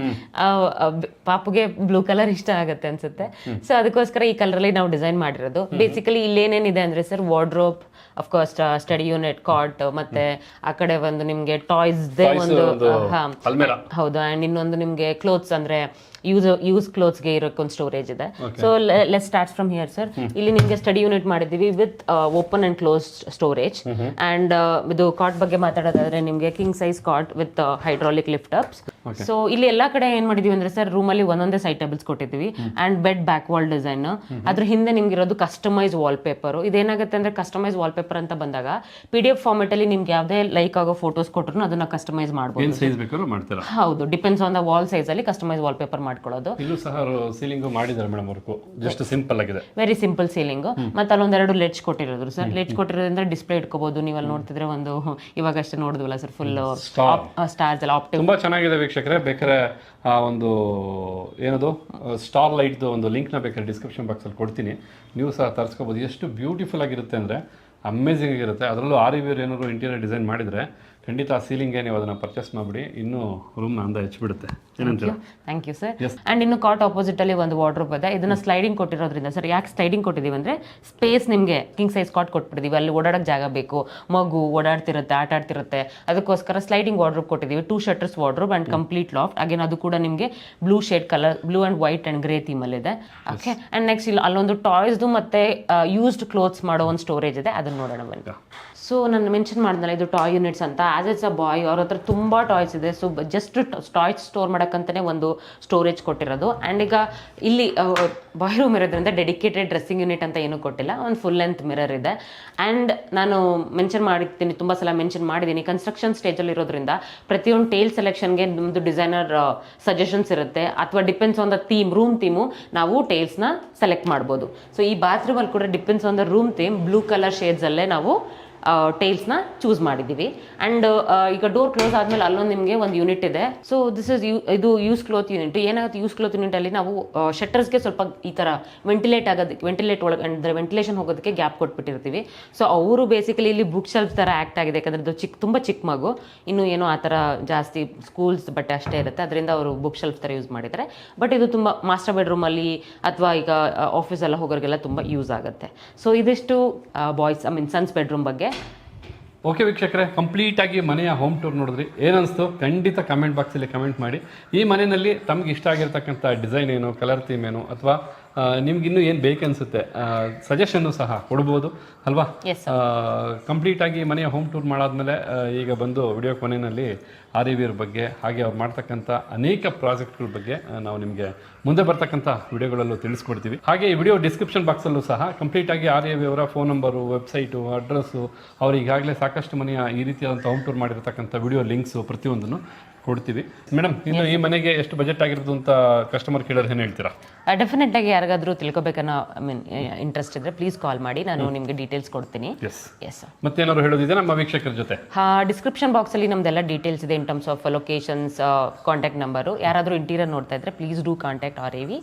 ಪಾಪುಗೆ ಬ್ಲೂ ಕಲರ್ ಇಷ್ಟ ಆಗುತ್ತೆ ಅನ್ಸುತ್ತೆ. ಸೊ ಅದಕ್ಕೋಸ್ಕರ ಈ ಕಲರ್ ಅಲ್ಲಿ ನಾವು ಡಿಸೈನ್ ಮಾಡಿರೋದು. ಬೇಸಿಕಲಿ ಇಲ್ಲಿ ಏನೇನಿದೆ ಅಂದ್ರೆ sir wardrobe of course study unit cot ಮತ್ತೆ ಆ ಕಡೆ ಒಂದು ನಿಮ್ಗೆ ಟಾಯ್ಸ್ ಒಂದು ಹೌದು ಅಂಡ್ ಇನ್ನೊಂದು ನಿಮ್ಗೆ ಕ್ಲೋತ್ಸ್ ಅಂದ್ರೆ ಯೂಸ್ ಯೂಸ್ ಕ್ಲೋತ್ಸ್ಗೆ ಇರೋಕ್ಕೊಂದು ಸ್ಟೋರೇಜ್ ಇದೆ. So let start from here sir ಇಲ್ಲಿ ನಿಮಗೆ ಸ್ಟಡಿ ಯೂನಿಟ್ ಮಾಡಿದೀವಿ with open and close storage and ಇದು ಕಾಟ್ ಬಗ್ಗೆ ಮಾತಾಡೋದಾದ್ರೆ ನಿಮಗೆ king size cot with hydraulic lift ups so ಇಲ್ಲಿ ಎಲ್ಲಾ ಕಡೆ ಏನ್ ಮಾಡಿದೀವಿ ಅಂದ್ರೆ ಸರ್ ರೂಮ್ ಅಲ್ಲಿ ಒಂದೊಂದೇ ಸೈಡ್ ಟೇಬಲ್ಸ್ ಕೊಟ್ಟಿದ್ದೀವಿ. And bed back wall design ಅದ್ರ ಹಿಂದೆ ನಿಮ್ಗೆ ಇರೋದು ಕಸ್ಟಮೈಸ್ ವಾಲ್ ಪೇಪರ್ ಇದೇನಾಗುತ್ತೆ ಅಂದ್ರೆ ಕಸ್ಟಮೈಸ್ ವಾಲ್ ಪೇಪರ್ ಅಂತ ಬಂದಾಗ ಪಿ ಡಿ ಎಫ್ ಫಾರ್ಮೆಟ್ ಅಲ್ಲಿ ನಿಮ್ಗೆ ಯಾವ್ದೇ ಲೈಕ್ ಆಗೋ ಫೋಟೋಸ್ ಕೊಟ್ಟರು ಅದನ್ನ ಕಸ್ಟಮೈಸ್ ಮಾಡಬಹುದು ಹೌದು depends on the wall size ಅಲ್ಲಿ ಕಸ್ಟಮೈಸ್ ವಾಲ್ ಪೇಪರ್ ಮಾಡ್ಕೊಳ್ಳೋದು. ಇಲ್ಲೂ ಸಹ ಸೀಲಿಂಗ್ ಮಾಡಿದ್ದಾರೆ ಮೇಡಮ್ ವರ್ಕು ಜಸ್ಟ್ ಸಿಂಪಲ್ ಆಗಿದೆ. Very simple ceiling. ಮತ್ತೆ ಅಲ್ಲೊಂದೆರಡು ಲೆಡ್ಜ್ ಕೊಟ್ಟಿರೋದು ಸರ್. ಲೆಡ್ಜ್ ಕೊಟ್ಟಿರೋದ್ರಿಂದ ಡಿಸ್ಪ್ಲೇ ಇಟ್ಕೋಬಹುದು ನೀವು ಅಲ್ಲಿ ನೋಡ್ತಿದ್ರೆ ಒಂದು ಇವಾಗ ಅಷ್ಟೇ ನೋಡಿದ್ವಲ್ಲ ಸರ್ ಫುಲ್. ಸ್ಟಾರ್ಸ್ ಎಲ್ಲ ಆಪ್ಟಿವ್ ತುಂಬಾ ಚೆನ್ನಾಗಿದೆ ವೀಕ್ಷಕರೇ. ಬೇಕಾದ್ರೆ ಆ ಒಂದು ಏನದು ಸ್ಟಾರ್ ಲೈಟ್ ಒಂದು ಲಿಂಕ್ನ ಬೇಕಾದ್ರೆ ಡಿಸ್ಕ್ರಿಪ್ಷನ್ ಬಾಕ್ಸ್ ಅಲ್ಲಿ ಕೊಡ್ತೀನಿ. ನೀವು ಸಹ ತರಿಸ್ಕೋಬೋದು. ಎಷ್ಟು ಬ್ಯೂಟಿಫುಲ್ ಆಗಿರುತ್ತೆ ಅಂದ್ರೆ ಅಮೇಝಿಂಗ್ ಆಗಿರುತ್ತೆ. ಅದರಲ್ಲೂ ಆರಿ ಬೇರೆ ಏನಾದ್ರು ಇಂಟೀರಿಯರ್ ಡಿಸೈನ್ ಮಾಡಿದರೆ ಖಂಡಿತ ಆ ಸೀಲಿಂಗ್ಗೆ ನೀವು ಅದನ್ನು ಪರ್ಚೇಸ್ ಮಾಡಿಬಿಡಿ. ಇನ್ನು ರೂಮ್ ಅಂದ ಹೆಚ್ಚಿಬಿಡುತ್ತೆ. ಏನಂತೀರ ಥ್ಯಾಂಕ್ ಯು ಸರ್ ಅಂಡ್ ಇನ್ನು ಕಾಟ್ ಆಪೋಸಿಟ್ ಅಲ್ಲಿ ಒಂದು ವಾರ್ಡ್ರೋಬ್ ಇದೆ. ಇದನ್ನ ಸ್ಲೈಡಿಂಗ್ ಕೊಟ್ಟಿರೋದ್ರಿಂದ ಸರ್ ಯಾಕೆ ಸ್ಲೈಡಿಂಗ್ ಕೊಟ್ಟಿದೀವಿ ಅಂದ್ರೆ ಸ್ಪೇಸ್ ನಿಮಗೆ ಕಿಂಗ್ ಸೈಜ್ ಕಾಟ್ ಕೊಟ್ಬಿಟ್ಟಿದೀವಿ. ಅಲ್ಲಿ ಓಡಾಡೋಕ್ಕೆ ಜಾಗ ಬೇಕು. ಮಗು ಓಡಾಡ್ತಿರುತ್ತೆ ಆಟ ಆಡ್ತಿರುತ್ತೆ ಅದಕ್ಕೋಸ್ಕರ ಸ್ಲೈಡಿಂಗ್ ವಾರ್ಡ್ರೋಬ್ ಕೊಟ್ಟಿದ್ದೀವಿ two shutters wardrobe and complete loft again ಅದು ಕೂಡ ನಿಮಗೆ blue shade colour blue and white and grey theme ಅಲ್ಲಿ ಇದೆ. ಓಕೆ ಅಂಡ್ ನೆಕ್ಸ್ಟ್ ಇಲ್ಲಿ ಅಲ್ಲೊಂದು ಟಾಯ್ಸ್ದು ಮತ್ತೆ ಯೂಸ್ಡ್ ಕ್ಲೋತ್ಸ್ ಮಾಡೋ ಒಂದು ಸ್ಟೋರೇಜ್ ಇದೆ. ಅದನ್ನ ನೋಡೋಣ ಬನ್ನಿ. ಸೊ ನಾನು ಮೆನ್ಷನ್ ಮಾಡಿದ್ನಲ್ಲ, ಇದು ಟಾಯ್ ಯೂನಿಟ್ಸ್ ಅಂತ. ಆಸ್ ಇಟ್ಸ್ ಅ ಬಾಯ್ ಅವ್ರ ಹತ್ರ ತುಂಬ ಟಾಯ್ಸ್ ಇದೆ. ಸೊ ಜಸ್ಟ್ ಟಾಯ್ಸ್ ಸ್ಟೋರ್ ಮಾಡೋಕ್ಕಂತಲೇ ಒಂದು ಸ್ಟೋರೇಜ್ ಕೊಟ್ಟಿರೋದು. ಆ್ಯಂಡ್ ಈಗ ಇಲ್ಲಿ ಬಾಯ್ ರೂಮ್ ಇರೋದ್ರಿಂದ ಡೆಡಿಕೇಟೆಡ್ ಡ್ರೆಸ್ಸಿಂಗ್ ಯೂನಿಟ್ ಅಂತ ಏನೂ ಕೊಟ್ಟಿಲ್ಲ. ಒಂದು ಫುಲ್ ಲೆಂತ್ ಮಿರರ್ ಇದೆ. ಆ್ಯಂಡ್ ನಾನು ಮೆನ್ಷನ್ ಮಾಡಿರ್ತೀನಿ ತುಂಬ ಸಲ ಮೆನ್ಷನ್ ಮಾಡಿದ್ದೀನಿ. ಕನ್ಸ್ಟ್ರಕ್ಷನ್ ಸ್ಟೇಜಲ್ಲಿ ಇರೋದ್ರಿಂದ ಪ್ರತಿಯೊಂದು ಟೇಲ್ ಸೆಲೆಕ್ಷನ್ಗೆ ನಮ್ಮದು ಡಿಸೈನರ್ ಸಜೆಷನ್ಸ್ ಇರುತ್ತೆ. ಅಥವಾ depends on the theme room theme ನಾವು ಟೇಲ್ಸ್ನ ಸೆಲೆಕ್ಟ್ ಮಾಡ್ಬೋದು. ಸೊ ಈ ಬಾತ್ರೂಮಲ್ಲಿ ಕೂಡ depends on the room theme blue colour ಶೇಡ್ಸಲ್ಲೇ ನಾವು ಟೈಲ್ಸ್ನ ಚೂಸ್ ಮಾಡಿದ್ದೀವಿ. ಆ್ಯಂಡ್ ಈಗ ಡೋರ್ ಕ್ಲೋಸ್ ಆದಮೇಲೆ ಅಲ್ಲೊಂದು ನಿಮಗೆ ಒಂದು ಯೂನಿಟ್ ಇದೆ. ಸೊ ದಿಸ್ ಇಸ್ ಯು ಇದು ಯೂಸ್ ಕ್ಲೋತ್ ಯೂನಿಟ್ ಏನಾಗುತ್ತೆ ಯೂಸ್ ಕ್ಲೋತ್ ಯೂನಿಟಲ್ಲಿ ನಾವು ಶಟರ್ಸ್ಗೆ ಸ್ವಲ್ಪ ಈ ಥರ ವೆಂಟಿಲೇಟ್ ಆಗೋದಕ್ಕೆ ವೆಂಟಿಲೇಟ್ ಒಳಗೆ, ಅಂದರೆ ವೆಂಟಿಲೇಷನ್ ಹೋಗೋದಕ್ಕೆ ಗ್ಯಾಪ್ ಕೊಟ್ಬಿಟ್ಟಿರ್ತೀವಿ. ಸೊ ಅವರು ಬೇಸಿಕಲಿ ಇಲ್ಲಿ ಬುಕ್ ಶೆಲ್ಫ್ ಥರ ಆ್ಯಕ್ಟ್ ಆಗಿದೆ. ಯಾಕಂದ್ರೆ ಅದು ಚಿಕ್ಕ ತುಂಬ ಚಿಕ್ಕ ಮಗು. ಇನ್ನು ಏನೋ ಆ ಥರ ಜಾಸ್ತಿ ಸ್ಕೂಲ್ಸ್ ಬಟ್ಟೆ ಅಷ್ಟೇ ಇರುತ್ತೆ. ಅದರಿಂದ ಅವರು ಬುಕ್ ಶೆಲ್ಫ್ ಥರ ಯೂಸ್ ಮಾಡಿದ್ದಾರೆ. ಬಟ್ ಇದು ತುಂಬ ಮಾಸ್ಟರ್ ಬೆಡ್ರೂಮಲ್ಲಿ ಅಥವಾ ಈಗ ಆಫೀಸ್ ಎಲ್ಲ ಹೋಗೋರಿಗೆಲ್ಲ ತುಂಬ ಯೂಸ್ ಆಗುತ್ತೆ. ಸೊ ಇದಿಷ್ಟು boys I mean sons bedroom ಬಗ್ಗೆ. ಓಕೆ ವೀಕ್ಷಕರೇ, ಕಂಪ್ಲೀಟಾಗಿ ಮನೆಯ ಹೋಮ್ ಟೂರ್ ನೋಡಿದ್ರಿ. ಏನನ್ನಿಸ್ತು ಖಂಡಿತ ಕಮೆಂಟ್ ಬಾಕ್ಸಲ್ಲಿ ಕಮೆಂಟ್ ಮಾಡಿ. ಈ ಮನೆಯಲ್ಲಿ ತಮಗೆ ಇಷ್ಟ ಆಗಿರ್ತಕ್ಕಂಥ ಡಿಸೈನ್ ಏನು ಕಲರ್ ಥೀಮ್ ಏನು, ಅಥವಾ ನಿಮ್ಗೆ ಇನ್ನೂ ಏನು ಬೇಕನ್ಸುತ್ತೆ? ಸಜೆಷನ್ನು ಸಹ ಕೊಡ್ಬೋದು ಅಲ್ವಾ? ಕಂಪ್ಲೀಟಾಗಿ ಕಂಪ್ಲೀಟ್ ಆಗಿ ಮನೆಯ ಹೋಮ್ ಟೂರ್ ಮಾಡಾದ್ಮೇಲೆ ಈಗ ಬಂದು ವಿಡಿಯೋ ಕೊನೆಯಲ್ಲಿ ಆರ್ ಇ ವಿರ್ ಬಗ್ಗೆ ಹಾಗೆ ಅವ್ರು ಮಾಡ್ತಕ್ಕಂಥ ಅನೇಕ ಪ್ರಾಜೆಕ್ಟ್ಗಳ ಬಗ್ಗೆ ನಾವು ನಿಮಗೆ ಮುಂದೆ ಬರ್ತಕ್ಕಂಥ ವಿಡಿಯೋಗಳಲ್ಲೂ ತಿಳಿಸ್ಕೊಡ್ತೀವಿ. ಹಾಗೆ ಈ ವಿಡಿಯೋ ಡಿಸ್ಕ್ರಿಪ್ಷನ್ ಬಾಕ್ಸಲ್ಲೂ ಸಹ ಕಂಪ್ಲೀಟ್ ಆಗಿ ಆರ್ ಎ ವಿ ಅವರ ಫೋನ್ ನಂಬರು ವೆಬ್ಸೈಟು ಅಡ್ರೆಸ್ಸು ಅವ್ರು ಈಗಾಗಲೇ ಸಾಕಷ್ಟು ಮನೆಯ ಈ ರೀತಿಯಾದಂಥ ಹೋಮ್ ಟೂರ್ ಮಾಡಿರ್ತಕ್ಕಂಥ ವಿಡಿಯೋ ಲಿಂಕ್ಸು ಪ್ರತಿಯೊಂದನ್ನು ಕೊಡ್ತೀವಿ. ಮೇಡಮ್ ಇನ್ನು ಈ ಮನೆಗೆ ಎಷ್ಟು ಬಜೆಟ್ ಆಗಿರೋದು ಅಂತ ಕಸ್ಟಮರ್ ಕೇಳೋರು ಏನು ಹೇಳ್ತೀರಾ? ಡೆಫಿನೆಟ್ ಆಗಿ ಯಾರಿಗಾದ್ರೂ ತಿಳ್ಕೊಬೇಕನ್ನೋ ಐ ಮೀನ್ ಇಂಟ್ರೆಸ್ಟ್ ಇದ್ರೆ ಪ್ಲೀಸ್ ಕಾಲ್ ಮಾಡಿ ನಾನು ನಿಮಗೆ ಡೀಟೇಲ್ಸ್ ಕೊಡ್ತೀನಿ. ಎಸ್ ಎಸ್ ಮತ್ತೇನಾದ್ರು ಹೇಳೋದಿದೆ ನಮ್ಮ ವೀಕ್ಷಕರ ಜೊತೆ? ಡಿಸ್ಕ್ರಿಪ್ಷನ್ ಬಾಕ್ಸ್ ಅಲ್ಲಿ ನಮ್ದೆಲ್ಲ ಡೀಟೇಲ್ಸ್ ಇದೆ in terms of locations contact number ಯಾರಾದರೂ ಇಂಟೀರಿಯರ್ ನೋಡ್ತಾ ಇದ್ರೆ please do contact R A V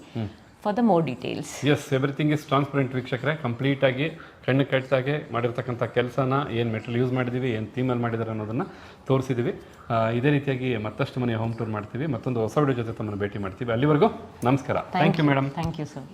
for the more details as everything is transparent ವೀಕ್ಷಕರೇ. ಕಂಪ್ಲೀಟ್ ಆಗಿ ಕಣ್ಣು ಕಟ್ಟಿದಾಗೆ ಮಾಡಿರ್ತಕ್ಕಂಥ ಕೆಲಸನ ಏನು ಮೆಟಲ್ ಯೂಸ್ ಮಾಡಿದ್ದೀವಿ ಏನು ಥೀಮಲ್ಲಿ ಮಾಡಿದ್ದಾರೆ ಅನ್ನೋದನ್ನು ತೋರಿಸಿದ್ದೀವಿ ಇದೇ ರೀತಿಯಾಗಿ ಮತ್ತಷ್ಟು ಮನೆ ಹೋಮ್ ಟೂರ್ ಮಾಡ್ತೀವಿ. ಮತ್ತೊಂದು ಹೊಸ ವಿಡಿಯೋ ಜೊತೆ ತಮ್ಮನ್ನು ಭೇಟಿ ಮಾಡ್ತೀವಿ. ಅಲ್ಲಿವರೆಗೂ ನಮಸ್ಕಾರ. Thank you madam thank you sir